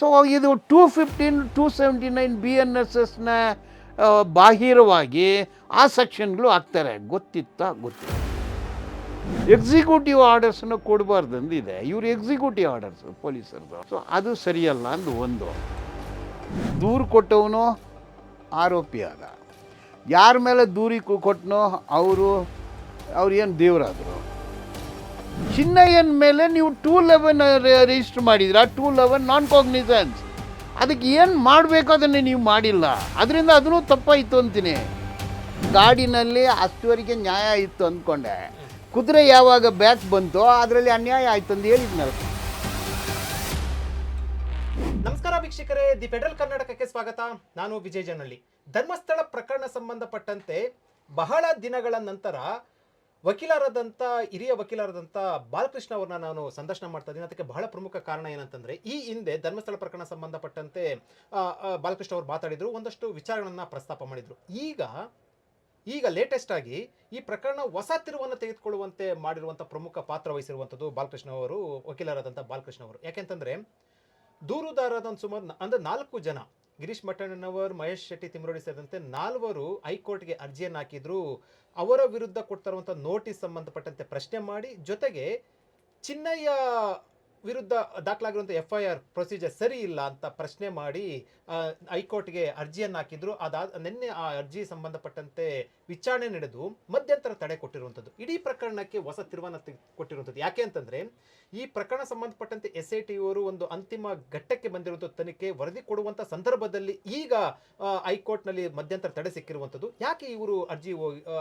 So ಇದು two fifteen two seventy nine B N S ಎಸ್ನ ಬಾಹಿರವಾಗಿ ಆ ಸೆಕ್ಷನ್ಗಳು ಆಗ್ತಾರೆ. ಗೊತ್ತಿತ್ತಾ? ಗೊತ್ತಿಲ್ಲ. ಎಕ್ಸಿಕ್ಯೂಟಿವ್ ಆರ್ಡರ್ಸನ್ನು ಕೊಡಬಾರ್ದು ಅಂದಿದೆ ಇವರು ಎಕ್ಸಿಕ್ಯೂಟಿವ್ ಆರ್ಡರ್ಸ್ ಪೊಲೀಸರದು. ಸೊ ಅದು ಸರಿಯಲ್ಲ ಅಂದು ಒಂದು. ದೂರು ಕೊಟ್ಟವನು ಆರೋಪಿ ಆದ. ಯಾರ ಮೇಲೆ ದೂರಿ ಕೊಟ್ಟನೋ ಅವರು, ಅವ್ರು ಏನು ದೇವರಾದರು? ಚಿನ್ನಯ್ಯನ ಮೇಲೆ ನೀವು ಟೂ ಲೆವೆನ್ ರಿಜಿಸ್ಟರ್ ಮಾಡಿದ್ರ ಟೂ ಲೆವೆನ್ ನಾನ್ ಕಾಗ್ನಿಸನ್ಸ್ ಅದಕ್ಕೆ ಏನು ಮಾಡಬೇಕು ಅದನ್ನು ನೀವು ಮಾಡಿಲ್ಲ. ಅದರಿಂದ ಅದನ್ನು ತಪ್ಪಾಯಿತು ಅಂತೀನಿ. ಗಾಡಿನಲ್ಲಿ ಅಷ್ಟುವರೆಗೆ ನ್ಯಾಯ ಇತ್ತು ಅಂದ್ಕೊಂಡೆ. ಕುದುರೆ ಯಾವಾಗ ಬ್ಯಾಕ್ ಬಂತೋ ಅದರಲ್ಲಿ ಅನ್ಯಾಯ ಆಯ್ತು ಅಂತ ಹೇಳಿದ್ನಲ್ಲ. ನಮಸ್ಕಾರ ವೀಕ್ಷಕರೇ, ದಿ ಫೆಡರಲ್ ಕರ್ನಾಟಕಕ್ಕೆ ಸ್ವಾಗತ. ನಾನು ವಿಜಯ ಜನಳ್ಳಿ. ಧರ್ಮಸ್ಥಳ ಪ್ರಕರಣ ಸಂಬಂಧಪಟ್ಟಂತೆ ಬಹಳ ದಿನಗಳ ನಂತರ ವಕೀಲರಾದಂಥ ಹಿರಿಯ ವಕೀಲರಾದಂಥ ಬಾಲಕೃಷ್ಣ ಅವ್ರನ್ನ ನಾನು ಸಂದರ್ಶನ ಮಾಡ್ತಾ ಇದ್ದೀನಿ. ಅದಕ್ಕೆ ಬಹಳ ಪ್ರಮುಖ ಕಾರಣ ಏನಂತಂದರೆ, ಈ ಹಿಂದೆ ಧರ್ಮಸ್ಥಳ ಪ್ರಕರಣ ಸಂಬಂಧಪಟ್ಟಂತೆ ಬಾಲಕೃಷ್ಣ ಅವರು ಮಾತಾಡಿದರು, ಒಂದಷ್ಟು ವಿಚಾರಗಳನ್ನು ಪ್ರಸ್ತಾಪ ಮಾಡಿದರು. ಈಗ ಈಗ ಲೇಟೆಸ್ಟ್ ಆಗಿ ಈ ಪ್ರಕರಣ ಹೊಸ ತಿರುವನ್ನು ತೆಗೆದುಕೊಳ್ಳುವಂತೆ ಮಾಡಿರುವಂಥ ಪ್ರಮುಖ ಪಾತ್ರ ವಹಿಸಿರುವಂಥದ್ದು ಬಾಲಕೃಷ್ಣ ಅವರು ವಕೀಲರಾದಂಥ ಬಾಲಕೃಷ್ಣ ಅವರು. ಯಾಕೆಂತಂದ್ರೆ ದೂರುದಾರರಾದ ಸುಮಾರು ಅಂದರೆ ಅಂದ್ರೆ ನಾಲ್ಕು ಜನ ಗಿರೀಶ್ ಮಠಣ್ಣನವರ್, ಮಹೇಶ್ ಶೆಟ್ಟಿ ತಿಮ್ರೋಡಿ ಸೇರಿದಂತೆ ನಾಲ್ವರು ಹೈಕೋರ್ಟ್ಗೆ ಅರ್ಜಿಯನ್ನು ಹಾಕಿದ್ರು. ಅವರ ವಿರುದ್ಧ ಕೊಡ್ತಿರುವಂಥ ನೋಟಿಸ್ ಸಂಬಂಧಪಟ್ಟಂತೆ ಪ್ರಶ್ನೆ ಮಾಡಿ, ಜೊತೆಗೆ ಚಿನ್ನಯ್ಯ ವಿರುದ್ಧ ದಾಖಲಾಗಿರುವಂಥ ಎಫ್ ಐ ಆರ್ ಪ್ರೊಸೀಜರ್ ಸರಿ ಇಲ್ಲ ಅಂತ ಪ್ರಶ್ನೆ ಮಾಡಿ ಹೈಕೋರ್ಟ್ಗೆ ಅರ್ಜಿಯನ್ನು ಹಾಕಿದ್ರು. ಅದಾದ, ನಿನ್ನೆ ಆ ಅರ್ಜಿ ಸಂಬಂಧಪಟ್ಟಂತೆ ವಿಚಾರಣೆ ನಡೆದು ಮಧ್ಯಂತರ ತಡೆ ಕೊಟ್ಟಿರುವಂಥದ್ದು. ಇಡೀ ಪ್ರಕರಣಕ್ಕೆ ಹೊಸ ತಿರುವನ್ನು ಕೊಟ್ಟಿರುವಂಥದ್ದು. ಯಾಕೆ ಅಂತಂದ್ರೆ, ಈ ಪ್ರಕರಣ ಸಂಬಂಧಪಟ್ಟಂತೆ ಎಸ್ ಐ ಟಿ ಅವರು ಒಂದು ಅಂತಿಮ ಘಟ್ಟಕ್ಕೆ ಬಂದಿರುವಂಥ ತನಿಖೆ ವರದಿ ಕೊಡುವಂಥ ಸಂದರ್ಭದಲ್ಲಿ ಈಗ ಹೈಕೋರ್ಟ್ನಲ್ಲಿ ಮಧ್ಯಂತರ ತಡೆ ಸಿಕ್ಕಿರುವಂಥದ್ದು. ಯಾಕೆ ಇವರು ಅರ್ಜಿ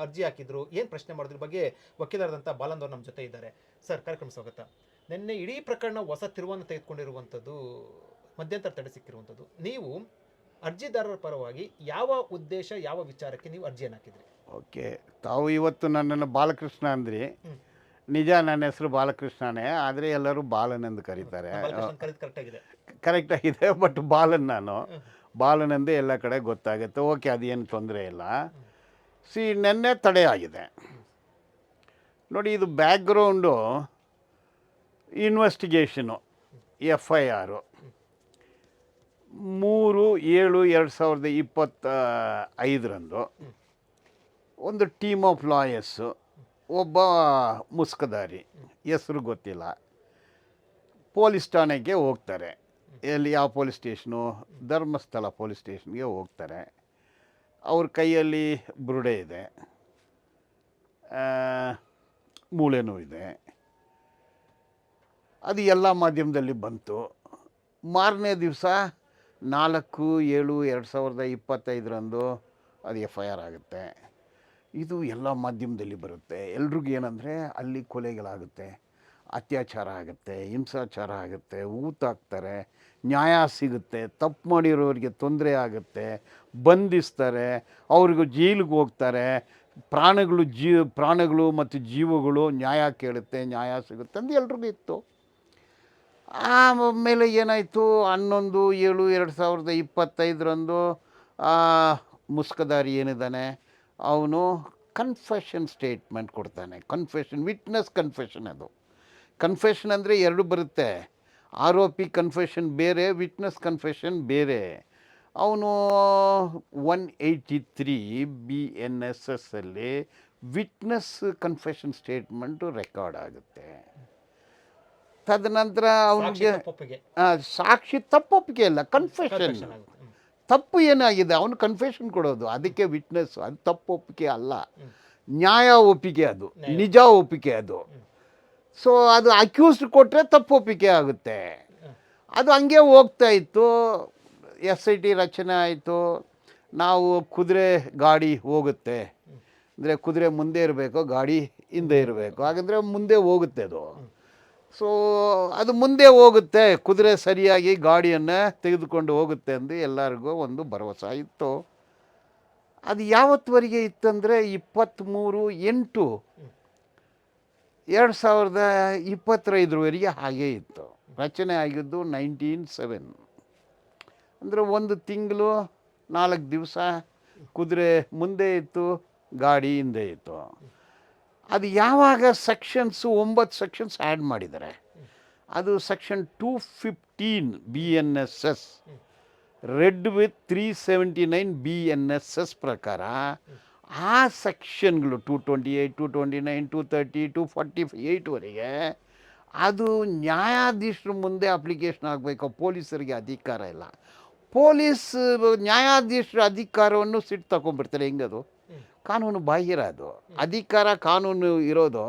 ಅರ್ಜಿ ಹಾಕಿದ್ರು? ಏನು ಪ್ರಶ್ನೆ ಮಾಡೋದ್ರ? ಬಗ್ಗೆ ವಕೀಲರಾದಂಥ ಬಾಲಂದವ್ರು ನಮ್ಮ ಜೊತೆ ಇದ್ದಾರೆ. ಸರ್, ಕಾರ್ಯಕ್ರಮ ಸ್ವಾಗತ. ನಿನ್ನೆ ಇಡೀ ಪ್ರಕರಣ ಹೊಸ ತಿರುವನ್ನು ತೆಗೆದುಕೊಂಡಿರುವಂಥದ್ದು ಮಧ್ಯಂತರ ತಡೆ ಸಿಕ್ಕಿರುವಂಥದ್ದು. ನೀವು ಅರ್ಜಿದಾರರ ಪರವಾಗಿ ಯಾವ ಉದ್ದೇಶ ಯಾವ ವಿಚಾರಕ್ಕೆ ನೀವು ಅರ್ಜಿಯನ್ನು ಹಾಕಿದ್ರಿ? ಓಕೆ. ತಾವು ಇವತ್ತು ನನ್ನನ್ನು ಬಾಲಕೃಷ್ಣ ಅಂದ್ರಿ. ನಿಜ ನನ್ನ ಹೆಸರು ಬಾಲಕೃಷ್ಣನೇ ಆದರೆ ಎಲ್ಲರೂ ಬಾಲನೆಂದು ಕರೀತಾರೆ. ಕರೆಕ್ಟ್ ಆಗಿದೆ ಬಟ್ ಬಾಲನ್ ನಾನು. ಬಾಲನೆಂದೇ ಎಲ್ಲ ಕಡೆ ಗೊತ್ತಾಗುತ್ತೆ. ಓಕೆ ಅದೇನು ತೊಂದರೆ ಇಲ್ಲ. ಸಿ ನೆನ್ನೆ ತಡೆ ಆಗಿದೆ. ನೋಡಿ ಇದು ಬ್ಯಾಕ್ಗ್ರೌಂಡು ಇನ್ವೆಸ್ಟಿಗೇಷನು ಎಫ್ ಐ ಆರು ಮೂರು ಏಳು ಎರಡು ಸಾವಿರದ ಇಪ್ಪತ್ತ ಐದರಂದು ಒಂದು ಟೀಮ್ ಆಫ್ ಲಾಯರ್ಸು ಒಬ್ಬ ಮುಸ್ಕದಾರಿ, ಹೆಸರು ಗೊತ್ತಿಲ್ಲ. ಪೊಲೀಸ್ ಠಾಣೆಗೆ ಹೋಗ್ತಾರೆ. ಎಲ್ಲಿ ಯಾವ ಪೊಲೀಸ್ ಸ್ಟೇಷನು, ಧರ್ಮಸ್ಥಳ ಪೊಲೀಸ್ ಸ್ಟೇಷನ್ಗೆ ಹೋಗ್ತಾರೆ. ಅವ್ರ ಕೈಯಲ್ಲಿ ಬುರುಡೆ ಇದೆ. ಮೂಳೆನೂ ಇದೆ. ಅದು ಎಲ್ಲ ಮಾಧ್ಯಮದಲ್ಲಿ ಬಂತು. ಮಾರನೇ ದಿವಸ ನಾಲ್ಕು ಏಳು ಎರಡು ಸಾವಿರದ ಇಪ್ಪತ್ತೈದರಂದು ಅದು ಎಫ್ ಐ ಆರ್ ಆಗುತ್ತೆ. ಇದು ಎಲ್ಲ ಮಾಧ್ಯಮದಲ್ಲಿ ಬರುತ್ತೆ. ಎಲ್ರಿಗೂ ಏನಂದರೆ ಅಲ್ಲಿ ಕೊಲೆಗಳಾಗುತ್ತೆ, ಅತ್ಯಾಚಾರ ಆಗುತ್ತೆ, ಹಿಂಸಾಚಾರ ಆಗುತ್ತೆ ಊತಾಕ್ತಾರೆ ನ್ಯಾಯ ಸಿಗುತ್ತೆ, ತಪ್ಪು ಮಾಡಿರೋರಿಗೆ ತೊಂದರೆ ಆಗುತ್ತೆ, ಬಂಧಿಸ್ತಾರೆ, ಅವ್ರಿಗೂ ಜೈಲಿಗೆ ಹೋಗ್ತಾರೆ, ಪ್ರಾಣಗಳು ಜೀ ಪ್ರಾಣಗಳು ಮತ್ತು ಜೀವಗಳು ನ್ಯಾಯ ಕೇಳುತ್ತೆ, ನ್ಯಾಯ ಸಿಗುತ್ತೆ ಅಂತ ಎಲ್ರಿಗೂ ಇತ್ತು. ಆಮೇಲೆ ಏನಾಯಿತು? ಹನ್ನೊಂದು, ಏಳು, ಎರಡು ಸಾವಿರದ ಇಪ್ಪತ್ತೈದರಂದು ಮುಸ್ಕದಾರಿ ಏನಿದ್ದಾನೆ? ಅವನು ಕನ್ಫೆಷನ್ ಸ್ಟೇಟ್ಮೆಂಟ್ ಕೊಡ್ತಾನೆ. ಕನ್ಫೆಷನ್ ವಿಟ್ನೆಸ್ ಕನ್ಫೆಷನ್ ಅದು. ಕನ್ಫೆಷನ್ ಅಂದರೆ ಎರಡು ಬರುತ್ತೆ. ಆರೋಪಿ ಕನ್ಫೆಷನ್ ಬೇರೆ ವಿಟ್ನೆಸ್ ಕನ್ಫೆಷನ್ ಬೇರೆ. ಅವನು one eighty three B N S ಎಸ್ಸಲ್ಲಿ witness confession statement record ಆಗುತ್ತೆ. ತದನಂತರ ಅವನಿಗೆ ಸಾಕ್ಷಿ ತಪ್ಪೊಪ್ಪಿಗೆ ಇಲ್ಲ ಕನ್ಫೆಷನ್. ತಪ್ಪು ಏನಾಗಿದೆ? ಅವನು ಕನ್ಫೆಷನ್ ಕೊಡೋದು. ಅದಕ್ಕೆ ವಿಟ್ನೆಸ್ ಅದು ತಪ್ಪು ಒಪ್ಪಿಗೆ ಅಲ್ಲ. ನ್ಯಾಯ ಒಪ್ಪಿಗೆ ಅದು. ನಿಜ ಒಪ್ಪಿಗೆ ಅದು. ಸೊ ಅದು ಅಕ್ಯೂಸ್ಡ್ ಕೊಟ್ಟರೆ ತಪ್ಪು ಒಪ್ಪಿಗೆ ಆಗುತ್ತೆ. ಅದು ಹಂಗೆ ಹೋಗ್ತಾ ಇತ್ತು. ಎಸ್ ಐ ಟಿ ರಚನೆ ಆಯಿತು. ನಾವು ಕುದುರೆ ಗಾಡಿ ಹೋಗುತ್ತೆ. ಅಂದರೆ ಕುದುರೆ ಮುಂದೆ ಇರಬೇಕು ಗಾಡಿ ಹಿಂದೆ ಇರಬೇಕು. ಹಾಗಂದರೆ ಮುಂದೆ ಹೋಗುತ್ತೆ ಅದು. ಸೊ ಅದು ಮುಂದೆ ಹೋಗುತ್ತೆ. ಕುದುರೆ ಸರಿಯಾಗಿ ಗಾಡಿಯನ್ನು ತೆಗೆದುಕೊಂಡು ಹೋಗುತ್ತೆ ಎಂದು ಎಲ್ಲರಿಗೂ ಒಂದು ಭರವಸೆ ಇತ್ತು. ಅದು ಯಾವತ್ತುವರೆಗೆ ಇತ್ತಂದರೆ ಇಪ್ಪತ್ತ್ಮೂರು ಎಂಟು ಎರಡು ಸಾವಿರದ ಇಪ್ಪತ್ತೈದರವರೆಗೆ ಹಾಗೇ ಇತ್ತು. ರಚನೆ ಆಗಿದ್ದು ನೈನ್ಟೀನ್ ಸೆವೆನ್. ಅಂದರೆ ಒಂದು ತಿಂಗಳು ನಾಲ್ಕು ದಿವಸ ಕುದುರೆ ಮುಂದೆ ಇತ್ತು, ಗಾಡಿ ಹಿಂದೆ ಇತ್ತು. ಅದು ಯಾವಾಗ ಸೆಕ್ಷನ್ಸು ಒಂಬತ್ತು ಸೆಕ್ಷನ್ಸ್ ಆ್ಯಡ್ ಮಾಡಿದ್ದಾರೆ ಅದು section two fifteen B N S S read with three seventy nine B N S S ಪ್ರಕಾರ, ಆ ಸೆಕ್ಷನ್ಗಳು two twenty eight to twenty nine to thirty to forty ಏಯ್ಟ್ವರೆಗೆ ಅದು ನ್ಯಾಯಾಧೀಶರ ಮುಂದೆ ಅಪ್ಲಿಕೇಶನ್ ಆಗಬೇಕು. ಪೊಲೀಸರಿಗೆ ಅಧಿಕಾರ ಇಲ್ಲ. ಪೊಲೀಸ್, ನ್ಯಾಯಾಧೀಶರ ಅಧಿಕಾರವನ್ನು ಸಿಟ್ಟು ತಗೊಂಡ್ಬಿಡ್ತಾರೆ. ಹೆಂಗದು? ಕಾನೂನು ಬಾಹಿರ ಅದು. ಅಧಿಕಾರ ಕಾನೂನು ಇರೋದು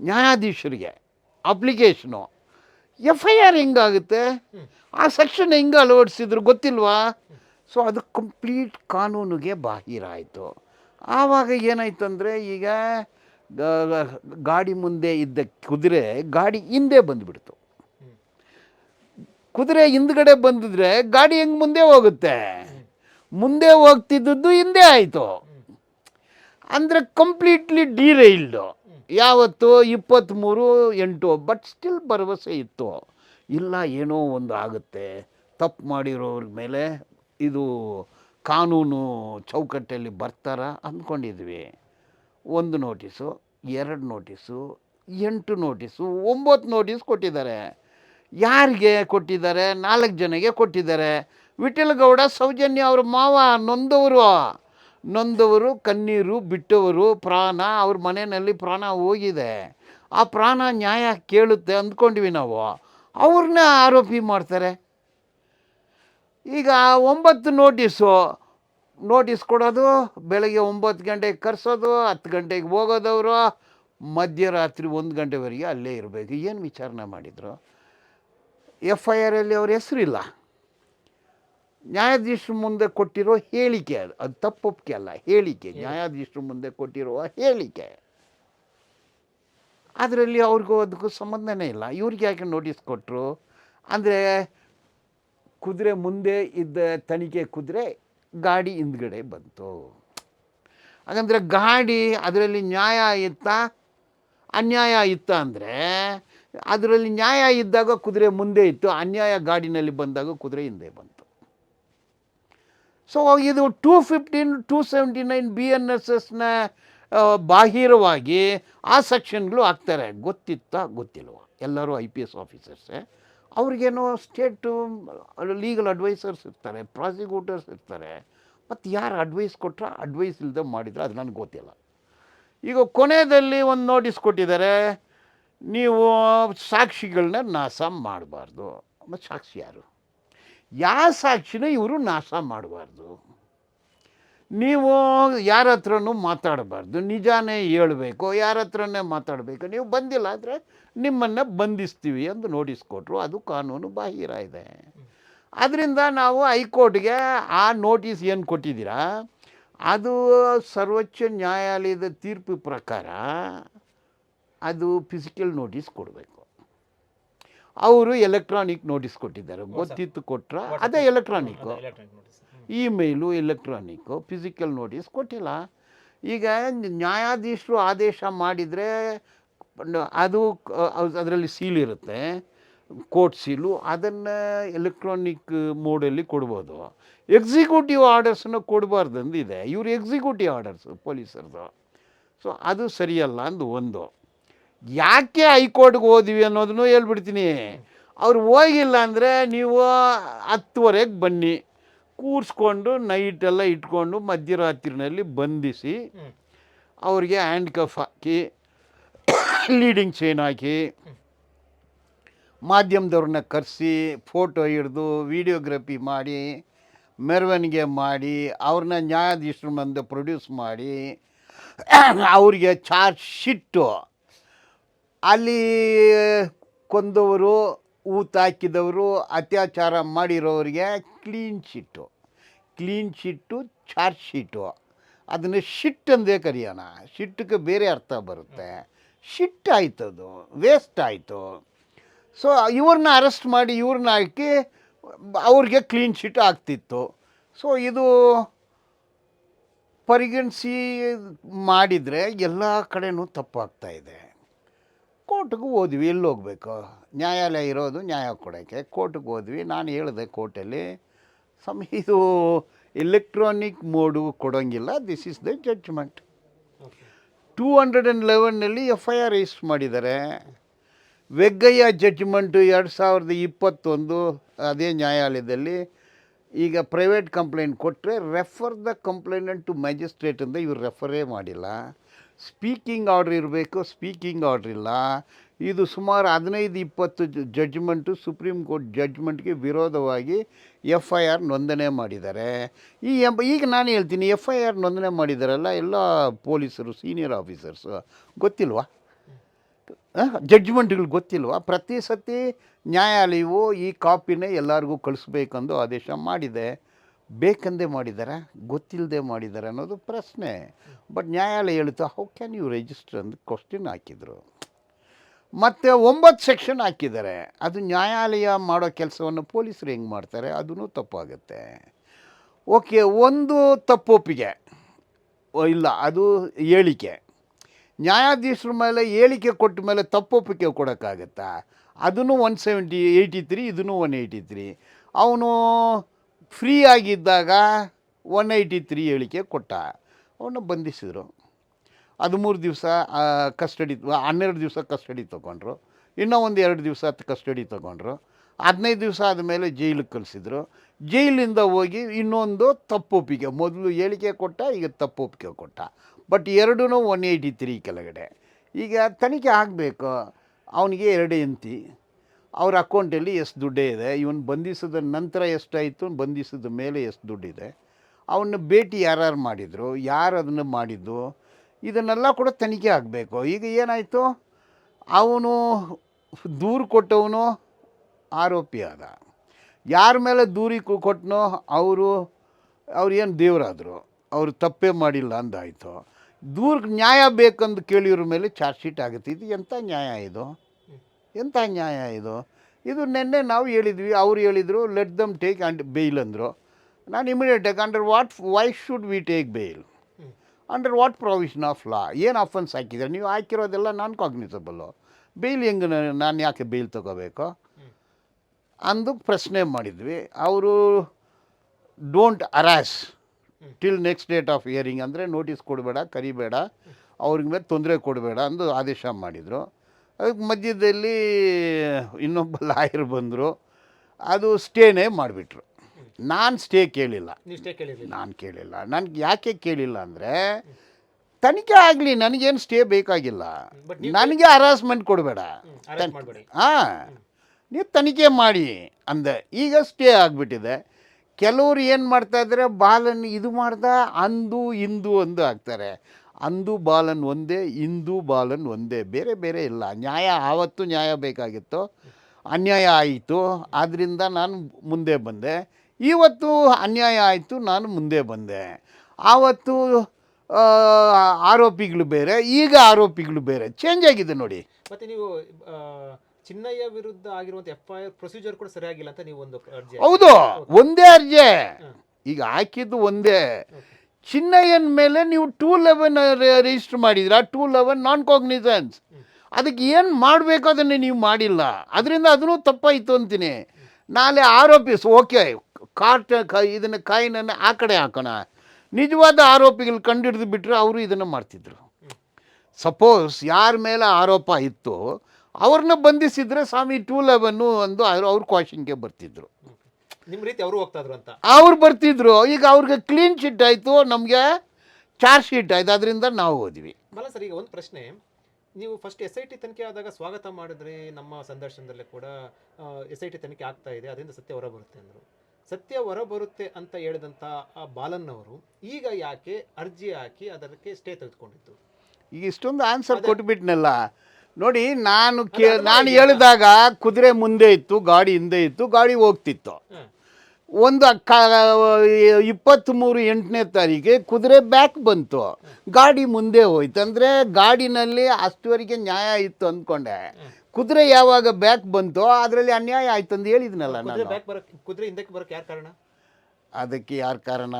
ನ್ಯಾಯಾಧೀಶರಿಗೆ ಅಪ್ಲಿಕೇಶನು ಎಫ್ ಐ ಆರ್ ಹೆಂಗಾಗುತ್ತೆ? ಆ ಸೆಕ್ಷನ್ ಹೆಂಗೆ ಅಳವಡಿಸಿದ್ರು ಗೊತ್ತಿಲ್ವಾ? ಸೊ ಅದು ಕಂಪ್ಲೀಟ್ ಕಾನೂನಿಗೆ ಬಾಹಿರ ಆಯಿತು. ಆವಾಗ ಏನಾಯ್ತು ಅಂದರೆ ಈಗ ಗಾಡಿ ಮುಂದೆ ಇದ್ದ ಕುದುರೆ ಗಾಡಿ ಹಿಂದೆ ಬಂದುಬಿಡ್ತು. ಕುದುರೆ ಹಿಂದ್ಗಡೆ ಬಂದಿದ್ರೆ ಗಾಡಿ ಹೆಂಗೆ ಮುಂದೆ ಹೋಗುತ್ತೆ? ಮುಂದೆ ಹೋಗ್ತಿದ್ದದ್ದು ಹಿಂದೆ ಆಯಿತು. ಅಂದರೆ ಕಂಪ್ಲೀಟ್ಲಿ ಡಿರೈಲ್ಡು ಯಾವತ್ತು ಇಪ್ಪತ್ತ್ಮೂರು ಎಂಟು ಬಟ್ ಸ್ಟಿಲ್ ಭರವಸೆ ಇತ್ತು. ಇಲ್ಲ, ಏನೋ ಒಂದು ಆಗುತ್ತೆ. ತಪ್ಪು ಮಾಡಿರೋರ ಮೇಲೆ ಇದು ಕಾನೂನು ಚೌಕಟ್ಟಲ್ಲಿ ಬರ್ತಾರ ಅಂದ್ಕೊಂಡಿದ್ವಿ. ಒಂದು ನೋಟಿಸು, ಎರಡು ನೋಟಿಸು, ಎಂಟು ನೋಟಿಸು, ಒಂಬತ್ತು ನೋಟಿಸ್ ಕೊಟ್ಟಿದ್ದಾರೆ. ಯಾರಿಗೆ ಕೊಟ್ಟಿದ್ದಾರೆ? ನಾಲ್ಕು ಜನಗೆ ಕೊಟ್ಟಿದ್ದಾರೆ. ವಿಠಲಗೌಡ ಸೌಜನ್ಯ ಅವ್ರ ಮಾವ ನೊಂದವರು. ನೊಂದವರು, ಕಣ್ಣೀರು ಬಿಟ್ಟವರು, ಪ್ರಾಣ, ಅವ್ರ ಮನೆಯಲ್ಲಿ ಪ್ರಾಣ ಹೋಗಿದೆ. ಆ ಪ್ರಾಣ ನ್ಯಾಯ ಕೇಳುತ್ತೆ ಅಂದ್ಕೊಂಡ್ವಿ ನಾವು. ಅವ್ರನ್ನ ಆರೋಪಿ ಮಾಡ್ತಾರೆ. ಈಗ ಒಂಬತ್ತು ನೋಟಿಸು, ನೋಟಿಸ್ ಕೊಡೋದು, ಬೆಳಗ್ಗೆ ಒಂಬತ್ತು ಗಂಟೆಗೆ ಕರೆಸೋದು, ಹತ್ತು ಗಂಟೆಗೆ ಹೋಗೋದವರು ಮಧ್ಯರಾತ್ರಿ ಒಂದು ಗಂಟೆವರೆಗೆ ಅಲ್ಲೇ ಇರಬೇಕು. ಏನು ವಿಚಾರಣೆ ಮಾಡಿದರು? ಎಫ್ ಐ ಆರಲ್ಲಿ ಅವ್ರ ಹೆಸರಿಲ್ಲ. ನ್ಯಾಯಾಧೀಶರ ಮುಂದೆ ಕೊಟ್ಟಿರೋ ಹೇಳಿಕೆ ಅದು. ಅದು ತಪ್ಪೊಪ್ಪಿಗೆ ಅಲ್ಲ ಹೇಳಿಕೆ. ನ್ಯಾಯಾಧೀಶರ ಮುಂದೆ ಕೊಟ್ಟಿರುವ ಹೇಳಿಕೆ. ಅದರಲ್ಲಿ ಅವ್ರಿಗೂ ಅದಕ್ಕೂ ಸಂಬಂಧನೇ ಇಲ್ಲ. ಇವ್ರಿಗೆ ಯಾಕೆ ನೋಟಿಸ್ ಕೊಟ್ಟರು ಅಂದರೆ ಕುದುರೆ ಮುಂದೆ ಇದ್ದ ತನಿಖೆ ಕುದುರೆ ಗಾಡಿ ಹಿಂದ್ಗಡೆ ಬಂತು. ಹಾಗಂದ್ರೆ ಗಾಡಿ ಅದರಲ್ಲಿ ನ್ಯಾಯ ಇತ್ತ ಅನ್ಯಾಯ ಇತ್ತ ಅಂದರೆ ಅದರಲ್ಲಿ ನ್ಯಾಯ ಇದ್ದಾಗ ಕುದುರೆ ಮುಂದೆ ಇತ್ತು ಅನ್ಯಾಯ ಗಾಡಿನಲ್ಲಿ ಬಂದಾಗ ಕುದುರೆ ಹಿಂದೆ ಬಂತು. ಸೊ ಇದು two fifteen two seventy nine B N S ಎಸ್ನ ಬಾಹಿರವಾಗಿ ಆ ಸೆಕ್ಷನ್ಗಳು ಆಗ್ತಾರೆ. ಗೊತ್ತಿತ್ತಾ? ಗೊತ್ತಿಲ್ವ? ಎಲ್ಲರೂ ಐ ಪಿ ಎಸ್ ಆಫೀಸರ್ಸೇ ಅವ್ರಿಗೇನೋ ಸ್ಟೇಟು ಲೀಗಲ್ ಅಡ್ವೈಸರ್ಸ್ ಇರ್ತಾರೆ ಪ್ರಾಸಿಕ್ಯೂಟರ್ಸ್ ಇರ್ತಾರೆ. ಮತ್ತು ಯಾರು ಅಡ್ವೈಸ್ ಕೊಟ್ಟರೆ ಅಡ್ವೈಸ್ ಇಲ್ಲದೆ ಮಾಡಿದ್ರೆ ಅದು ನನಗೆ ಗೊತ್ತಿಲ್ಲ. ಈಗ ಕೊನೆಯಲ್ಲಿ ಒಂದು ನೋಟಿಸ್ ಕೊಟ್ಟಿದ್ದಾರೆ. ನೀವು ಸಾಕ್ಷಿಗಳನ್ನ ನಾಶ ಮಾಡಬಾರ್ದು. ಮತ್ತು ಸಾಕ್ಷಿ ಯಾರು? ಯಾವ ಸಾಕ್ಷಿನ ಇವರು ನಾಶ ಮಾಡಬಾರ್ದು. ನೀವು ಯಾರ ಹತ್ರನೂ ಮಾತಾಡಬಾರ್ದು. ನಿಜಾನೇ ಹೇಳಬೇಕು, ಯಾರ ಹತ್ರನೇ ಮಾತಾಡಬೇಕು. ನೀವು ಬಂದಿಲ್ಲ ಆದರೆ ನಿಮ್ಮನ್ನು ಬಂಧಿಸ್ತೀವಿ ಎಂದು ನೋಟಿಸ್ ಕೊಟ್ಟರು ಅದು ಕಾನೂನು ಬಾಹಿರ ಇದೆ. ಅದರಿಂದ ನಾವು ಹೈಕೋರ್ಟ್ಗೆ ಆ ನೋಟಿಸ್ ಏನು ಕೊಟ್ಟಿದ್ದೀರಾ? ಅದು ಸರ್ವೋಚ್ಚ ನ್ಯಾಯಾಲಯದ ತೀರ್ಪು ಪ್ರಕಾರ ಅದು ಫಿಸಿಕಲ್ ನೋಟಿಸ್ ಕೊಡಬೇಕು. ಅವರು ಎಲೆಕ್ಟ್ರಾನಿಕ್ ನೋಟಿಸ್ ಕೊಟ್ಟಿದ್ದಾರೆ. ಗೊತ್ತಿತ್ತು ಕೊಟ್ಟರೆ ಅದೇ electronic electronic email electronic physical notice ಕೊಟ್ಟಿಲ್ಲ. ಈಗ ನ್ಯಾಯಾಧೀಶರು ಆದೇಶ ಮಾಡಿದರೆ ಅದು ಅದರಲ್ಲಿ ಸೀಲ್ ಇರುತ್ತೆ. ಕೋರ್ಟ್ ಸೀಲು ಅದನ್ನು ಎಲೆಕ್ಟ್ರಾನಿಕ್ ಮೋಡಲ್ಲಿ ಕೊಡ್ಬೋದು. ಎಕ್ಸಿಕ್ಯೂಟಿವ್ ಆರ್ಡರ್ಸನ್ನು ಕೊಡಬಾರ್ದು ಅಂದಿದೆ ಇವರು ಎಕ್ಸಿಕ್ಯೂಟಿವ್ ಆರ್ಡರ್ಸು ಪೊಲೀಸರದು. ಸೊ ಅದು ಸರಿಯಲ್ಲ ಅಂದು ಒಂದು. ಯಾಕೆ ಹೈಕೋರ್ಟ್ಗೆ ಹೋದ್ವಿ ಅನ್ನೋದನ್ನು ಹೇಳ್ಬಿಡ್ತೀನಿ. ಅವ್ರು ಹೋಗಿಲ್ಲ ಅಂದರೆ ನೀವು ಹತ್ತುವರೆಗೆ ಬನ್ನಿ. ಕೂರಿಸ್ಕೊಂಡು ನೈಟೆಲ್ಲ ಇಟ್ಕೊಂಡು ಮಧ್ಯರಾತ್ರಿನಲ್ಲಿ ಬಂಧಿಸಿ. ಅವ್ರಿಗೆ ಹ್ಯಾಂಡ್ ಕಫ್ ಹಾಕಿ ಲೀಡಿಂಗ್ ಚೈನ್ ಹಾಕಿ ಮಾಧ್ಯಮದವ್ರನ್ನ ಕರೆಸಿ ಫೋಟೋ ಹಿಡಿದು ವಿಡಿಯೋಗ್ರಫಿ ಮಾಡಿ ಮೆರವಣಿಗೆ ಮಾಡಿ ಅವ್ರನ್ನ ನ್ಯಾಯಾಧೀಶರ ಮುಂದೆ ಪ್ರೊಡ್ಯೂಸ್ ಮಾಡಿ ಅವರಿಗೆ ಚಾರ್ಜ್ ಶಿಟ್ಟು ಅಲ್ಲಿ, ಕೊಂದವರು, ಊತ ಹಾಕಿದವರು, ಅತ್ಯಾಚಾರ ಮಾಡಿರೋರಿಗೆ clean shit clean shit charge sheet ಅದನ್ನು ಶಿಟ್ ಅಂದೇ ಕರೆಯೋಣ. ಶಿಟ್ಟಕ್ಕೆ ಬೇರೆ ಅರ್ಥ ಬರುತ್ತೆ. ಶಿಟ್ ಆಯ್ತದು ವೇಸ್ಟ್ ಆಯಿತು. ಸೊ ಇವ್ರನ್ನ ಅರೆಸ್ಟ್ ಮಾಡಿ ಇವ್ರನ್ನ ಹಾಕಿ ಅವ್ರಿಗೆ ಕ್ಲೀನ್ ಶಿಟ್ ಆಗ್ತಿತ್ತು. ಸೊ ಇದು ಪರಿಗಣಿಸಿ ಮಾಡಿದರೆ ಎಲ್ಲ ಕಡೆನೂ ತಪ್ಪಾಗ್ತಾ ಇದೆ. ಕೋರ್ಟ್ಗೆ ಹೋದ್ವಿ, ಎಲ್ಲಿ ಹೋಗ್ಬೇಕು? ನ್ಯಾಯಾಲಯ ಇರೋದು ನ್ಯಾಯ ಕೊಡೋಕ್ಕೆ. ಕೋರ್ಟ್ಗೆ ಹೋದ್ವಿ, ನಾನು ಹೇಳಿದೆ ಕೋರ್ಟಲ್ಲಿ, ಸಮ್, ಇದು electronic mode ಕೊಡೋಂಗಿಲ್ಲ this is the judgement two hundred and ಲೆವೆನ್ನಲ್ಲಿ F I R register ಮಾಡಿದ್ದಾರೆ. ವೆಗ್ಗಯ್ಯ ಜಡ್ಜ್ಮೆಂಟು ಎರಡು ಸಾವಿರದ ಇಪ್ಪತ್ತೊಂದು, ಅದೇ ನ್ಯಾಯಾಲಯದಲ್ಲಿ, ಈಗ ಪ್ರೈವೇಟ್ ಕಂಪ್ಲೇಂಟ್ ಕೊಟ್ಟರೆ refer the complaint to magistrate ಅಂತ ಇವ್ರು ರೆಫರೇ ಮಾಡಿಲ್ಲ. ಸ್ಪೀಕಿಂಗ್ ಆರ್ಡ್ರ್ ಇರಬೇಕು, ಸ್ಪೀಕಿಂಗ್ ಆರ್ಡ್ರ್ ಇಲ್ಲ. ಇದು ಸುಮಾರು ಹದಿನೈದು, ಇಪ್ಪತ್ತು ಜಡ್ಜ್ಮೆಂಟು ಸುಪ್ರೀಂ ಕೋರ್ಟ್ ಜಡ್ಜ್ಮೆಂಟ್ಗೆ ವಿರೋಧವಾಗಿ ಎಫ್ ಐ ಆರ್ ನೋಂದಣಿ ಮಾಡಿದ್ದಾರೆ. ಈ ಎಂಬ, ಈಗ ನಾನು ಹೇಳ್ತೀನಿ ಎಫ್ ಐ ಆರ್ ನೋಂದಣಿ ಮಾಡಿದಾರಲ್ಲ ಎಲ್ಲ ಪೊಲೀಸರು, ಸೀನಿಯರ್ ಆಫೀಸರ್ಸು, ಗೊತ್ತಿಲ್ವಾ? ಜಡ್ಜ್ಮೆಂಟ್ಗಳು ಗೊತ್ತಿಲ್ವಾ? ಪ್ರತಿ ಸತಿ ನ್ಯಾಯಾಲಯವು ಈ ಕಾಪಿನೇ ಎಲ್ಲರಿಗೂ ಕಳಿಸ್ಬೇಕೆಂದು ಆದೇಶ ಮಾಡಿದೆ. ಬೇಕಂದೇ ಮಾಡಿದ್ದಾರೆ ಗೊತ್ತಿಲ್ಲದೆ ಮಾಡಿದ್ದಾರೆ ಅನ್ನೋದು ಪ್ರಶ್ನೆ. ಬಟ್ ನ್ಯಾಯಾಲಯ ಹೇಳುತ್ತೆ ಹೌ ಕ್ಯಾನ್ ಯು ರಿಜಿಸ್ಟರ್ ಅಂತ ಕ್ವಶನ್ ಹಾಕಿದರು. ಮತ್ತು ಒಂಬತ್ತು ಸೆಕ್ಷನ್ ಹಾಕಿದ್ದಾರೆ. ಅದು ನ್ಯಾಯಾಲಯ ಮಾಡೋ ಕೆಲಸವನ್ನು ಪೊಲೀಸರು ಹೆಂಗೆ ಮಾಡ್ತಾರೆ? ಅದೂ ತಪ್ಪಾಗುತ್ತೆ. ಓಕೆ ಒಂದು ತಪ್ಪೊಪ್ಪಿಗೆ ಇಲ್ಲ, ಅದು ಹೇಳಿಕೆ. ನ್ಯಾಯಾಧೀಶರ ಮೇಲೆ ಹೇಳಿಕೆ ಕೊಟ್ಟ ಮೇಲೆ ತಪ್ಪೊಪ್ಪಿಗೆ ಕೊಡೋಕ್ಕಾಗತ್ತಾ? ಅದನ್ನು ಒನ್ ಸೆವೆಂಟಿ ಏಯ್ಟಿ ತ್ರೀ ಇದನ್ನು ಒನ್ ಏಯ್ಟಿ ತ್ರೀ ಅವನು ಫ್ರೀ ಆಗಿದ್ದಾಗ ಒನ್ ಏಯ್ಟಿ ತ್ರೀ ಹೇಳಿಕೆ ಕೊಟ್ಟ. ಅವನ್ನ ಬಂಧಿಸಿದರು. ಹದಿಮೂರು ದಿವಸ ಕಸ್ಟಡಿ ಹನ್ನೆರಡು ದಿವಸ ಕಸ್ಟಡಿ ತೊಗೊಂಡ್ರು. ಇನ್ನೂ ಒಂದು ಎರಡು ದಿವಸ ಕಸ್ಟಡಿ ತೊಗೊಂಡ್ರು. ಹದಿನೈದು ದಿವಸ ಆದಮೇಲೆ ಜೈಲಿಗೆ ಕಳಿಸಿದ್ರು. ಜೈಲಿಂದ ಹೋಗಿ ಇನ್ನೊಂದು ತಪ್ಪೊಪ್ಪಿಗೆ ಮೊದಲು ಹೇಳಿಕೆ ಕೊಟ್ಟ, ಈಗ ತಪ್ಪೊಪ್ಪಿಗೆ ಕೊಟ್ಟ. ಬಟ್ ಎರಡೂ ಒನ್ ಏಯ್ಟಿ ತ್ರೀ ಕೆಳಗಡೆ. ಈಗ ತನಿಖೆ ಆಗಬೇಕು. ಅವನಿಗೆ ಎರಡು ಎಂತಿ ಅವ್ರ ಅಕೌಂಟಲ್ಲಿ ಎಷ್ಟು ದುಡ್ಡೇ ಇದೆ ಇವನು ಬಂಧಿಸಿದ ನಂತರ ಎಷ್ಟಾಯಿತು ಬಂಧಿಸಿದ ಮೇಲೆ ಎಷ್ಟು ದುಡ್ಡಿದೆ ಅವನ್ನ ಭೇಟಿ ಯಾರ್ಯಾರು ಮಾಡಿದರು, ಯಾರು ಅದನ್ನು ಮಾಡಿದ್ದು, ಇದನ್ನೆಲ್ಲ ಕೂಡ ತನಿಖೆ ಆಗಬೇಕು. ಈಗ ಏನಾಯಿತು? ಅವನು ದೂರು ಕೊಟ್ಟವನು ಆರೋಪಿ ಆದ. ಯಾರ ಮೇಲೆ ದೂರಿ ಕೊಟ್ಟನೋ ಅವರು, ಅವ್ರು ಏನು ದೇವರಾದರು, ಅವರು ತಪ್ಪೇ ಮಾಡಿಲ್ಲ ಅಂದಾಯಿತು. ದೂರ ನ್ಯಾಯ ಬೇಕಂದು ಕೇಳಿವ್ರ ಮೇಲೆ ಚಾರ್ಜ್ ಶೀಟ್ ಆಗುತ್ತೆ. ಇದು ಎಂಥ ನ್ಯಾಯ ಇದು? ಎಂಥ ನ್ಯಾಯ ಇದು? ಇದು ನಿನ್ನೆ ನಾವು ಹೇಳಿದ್ವಿ, ಅವ್ರು ಹೇಳಿದರು let them take and bail ಅಂದರು. ನಾನು ಇಮಿಡಿಯೇಟಾಗಿ under what why should we take bail under what provision of law ಏನು ಅಫೆನ್ಸ್ ಹಾಕಿದ್ದಾರೆ ನೀವು ಹಾಕಿರೋದೆಲ್ಲ ನಾನ್ ಕಾಗ್ನಿಸಬಲ್ಲು ಬೇಲ್ ಹೆಂಗೆ ನಾನು ಯಾಕೆ ಬೇಲ್ ತಗೋಬೇಕು? ಅಂದು ಪ್ರಶ್ನೆ ಮಾಡಿದ್ವಿ. ಅವರು don't arrest till next date of hearing ಅಂದರೆ ನೋಟಿಸ್ ಕೊಡಬೇಡ, ಕರಿಬೇಡ, ಅವ್ರಿಗೆ ಮೇಲೆ ತೊಂದರೆ ಕೊಡಬೇಡ ಅಂದು ಆದೇಶ ಮಾಡಿದರು. ಅದಕ್ಕೆ ಮಧ್ಯದಲ್ಲಿ ಇನ್ನೊಬ್ಬ ಲಾಯರ್ ಬಂದರು. ಅದು ಸ್ಟೇನೇ ಮಾಡಿಬಿಟ್ರು. ನಾನು ಸ್ಟೇ ಕೇಳಿಲ್ಲ. ನಾನು ಕೇಳಿಲ್ಲ. ನನಗೆ ಯಾಕೆ ಕೇಳಿಲ್ಲ ಅಂದರೆ ತನಿಖೆ ಆಗಲಿ ನನಗೇನು ಸ್ಟೇ ಬೇಕಾಗಿಲ್ಲ. ನನಗೆ ಹರಾಸ್ಮೆಂಟ್ ಕೊಡಬೇಡ. ಹಾಂ. ನೀವು ತನಿಖೆ ಮಾಡಿ ಅಂದೆ. ಈಗ ಸ್ಟೇ ಆಗಿಬಿಟ್ಟಿದೆ. ಕೆಲವರು ಏನು ಮಾಡ್ತಾ ಇದ್ದಾರೆ ಬಾಲನ್ ಇದು ಮಾಡ್ದ ಅಂದು ಇಂದು ಅಂದು ಹಾಕ್ತಾರೆ ಅಂದು ಬಾಲನ್ ಒಂದೇ ಇಂದು ಬಾಲನ್ ಒಂದೇ ಬೇರೆ ಬೇರೆ ಇಲ್ಲ. ನ್ಯಾಯ ಆವತ್ತು ನ್ಯಾಯ ಬೇಕಾಗಿತ್ತು. ಅನ್ಯಾಯ ಆಯಿತು. ಆದ್ದರಿಂದ ನಾನು ಮುಂದೆ ಬಂದೆ. ಇವತ್ತು ಅನ್ಯಾಯ ಆಯಿತು ನಾನು ಮುಂದೆ ಬಂದೆ. ಆವತ್ತು ಆರೋಪಿಗಳು ಬೇರೆ ಈಗ ಆರೋಪಿಗಳು ಬೇರೆ. ಚೇಂಜ್ ಆಗಿದೆ ನೋಡಿ. ಮತ್ತೆ ನೀವು ಚಿನ್ನಯ್ಯ ವಿರುದ್ಧ ಆಗಿರುವಂಥ ಎಫ್ ಐ ಆರ್ ಪ್ರೊಸೀಜರ್ ಕೂಡ ಸರಿಯಾಗಿಲ್ಲ ಅಂತ ನೀವು ಒಂದು ಹೌದು. ಒಂದೇ ಅರ್ಜಿ. ಈಗ ಹಾಕಿದ್ದು ಒಂದೇ. ಚಿನ್ನಯ್ಯನ ಮೇಲೆ ನೀವು ಟೂ ಲೆವೆನ್ ರಿಜಿಸ್ಟರ್ ಮಾಡಿದ್ರ ಟೂ ಲೆವೆನ್ ನಾನ್ ಕಾಗ್ನಿಸನ್ಸ್ ಅದಕ್ಕೆ ಏನು ಮಾಡಬೇಕು ಅದನ್ನು ನೀವು ಮಾಡಿಲ್ಲ. ಅದರಿಂದ ಅದನ್ನು ತಪ್ಪಾಯಿತು ಅಂತೀನಿ. ನಾಳೆ ಆರೋಪಿಸ್ ಓಕೆ ಕಾರ್ಟ್ ಇದನ್ನು ಕಾಯಿನನ್ನು ಆ ಕಡೆ ಹಾಕೋಣ. ನಿಜವಾದ ಆರೋಪಿಗಳು ಕಂಡಿಡಿದು ಬಿಟ್ಟರೆ ಅವರು ಇದನ್ನು ಮಾಡ್ತಿದ್ರು. ಸಪೋಸ್ ಯಾರ ಮೇಲೆ ಆರೋಪ ಇತ್ತು, ಅವ್ರನ್ನ ಬಂಧಿಸಿದ್ರೆ ಸ್ವಾಮಿ ಟೂ ಲೆವೆನ್ನು ಅಂದು ಅವ್ರ ಕ್ವಾಶನ್ಗೆ ಬರ್ತಿದ್ರು. ನಿಮ್ ರೀತಿ ಅವರು ಹೋಗ್ತಾ ಇದ್ರು ಅಂತ. ಅವ್ರು ಬರ್ತಿದ್ರು ಈಗ ಅವ್ರಿಗೆ ಕ್ಲೀನ್ ಶೀಟ್ ಆಯಿತು ನಮಗೆ ಚಾರ್ಜ್ ಶೀಟ್ ಆಯ್ತು ಅದರಿಂದ ನಾವು ಹೋದ್ವಿ. ಬಲ ಸರ್ ಈಗ ಒಂದು ಪ್ರಶ್ನೆ ನೀವು ಫಸ್ಟ್ ಎಸ್ ಐ ಟಿ ತನಿಖೆ ಆದಾಗ ಸ್ವಾಗತ ಮಾಡಿದ್ರಿ ನಮ್ಮ ಸಂದರ್ಶನದಲ್ಲೇ ಕೂಡ ಎಸ್ ಐ ಟಿ ತನಿಖೆ ಆಗ್ತಾ ಇದೆ ಅದರಿಂದ ಸತ್ಯ ಹೊರ ಬರುತ್ತೆ ಅಂದರು. ಸತ್ಯ ಹೊರ ಬರುತ್ತೆ ಅಂತ ಹೇಳಿದಂಥ ಆ ಬಾಲನ್ ಅವರು ಈಗ ಯಾಕೆ ಅರ್ಜಿ ಹಾಕಿ ಅದಕ್ಕೆ ಸ್ಟೇ ತೆಗೆದುಕೊಂಡಿತ್ತು ಈಗ ಇಷ್ಟೊಂದು ಆನ್ಸರ್ ಕೊಟ್ಬಿಟ್ನಲ್ಲ. ನೋಡಿ ನಾನು ಕೇ ನಾನು ಹೇಳಿದಾಗ ಕುದುರೆ ಮುಂದೆ ಇತ್ತು ಗಾಡಿ ಹಿಂದೆ ಇತ್ತು ಗಾಡಿ ಹೋಗ್ತಿತ್ತು. ಒಂದು ಕ ಇಪ್ಪತ್ತ್ಮೂರು ಎಂಟನೇ ತಾರೀಕಿಗೆ ಕುದುರೆ ಬ್ಯಾಕ್ ಬಂತು. ಗಾಡಿ ಮುಂದೆ ಹೋಯ್ತು. ಅಂದರೆ ಗಾಡಿನಲ್ಲಿ ಅಷ್ಟುವರೆಗೆ ನ್ಯಾಯ ಇತ್ತು ಅಂದ್ಕೊಂಡೆ. ಕುದುರೆ ಯಾವಾಗ ಬ್ಯಾಕ್ ಬಂತೋ ಅದರಲ್ಲಿ ಅನ್ಯಾಯ ಆಯ್ತು ಅಂತ ಹೇಳಿದ್ನಲ್ಲ ನಾನು. ಬರಕ್ ಕುದುರೆ ಹಿಂದಕ್ಕೆ ಬರಕ್ಕೆ ಯಾರು ಕಾರಣ? ಅದಕ್ಕೆ ಯಾರ ಕಾರಣ?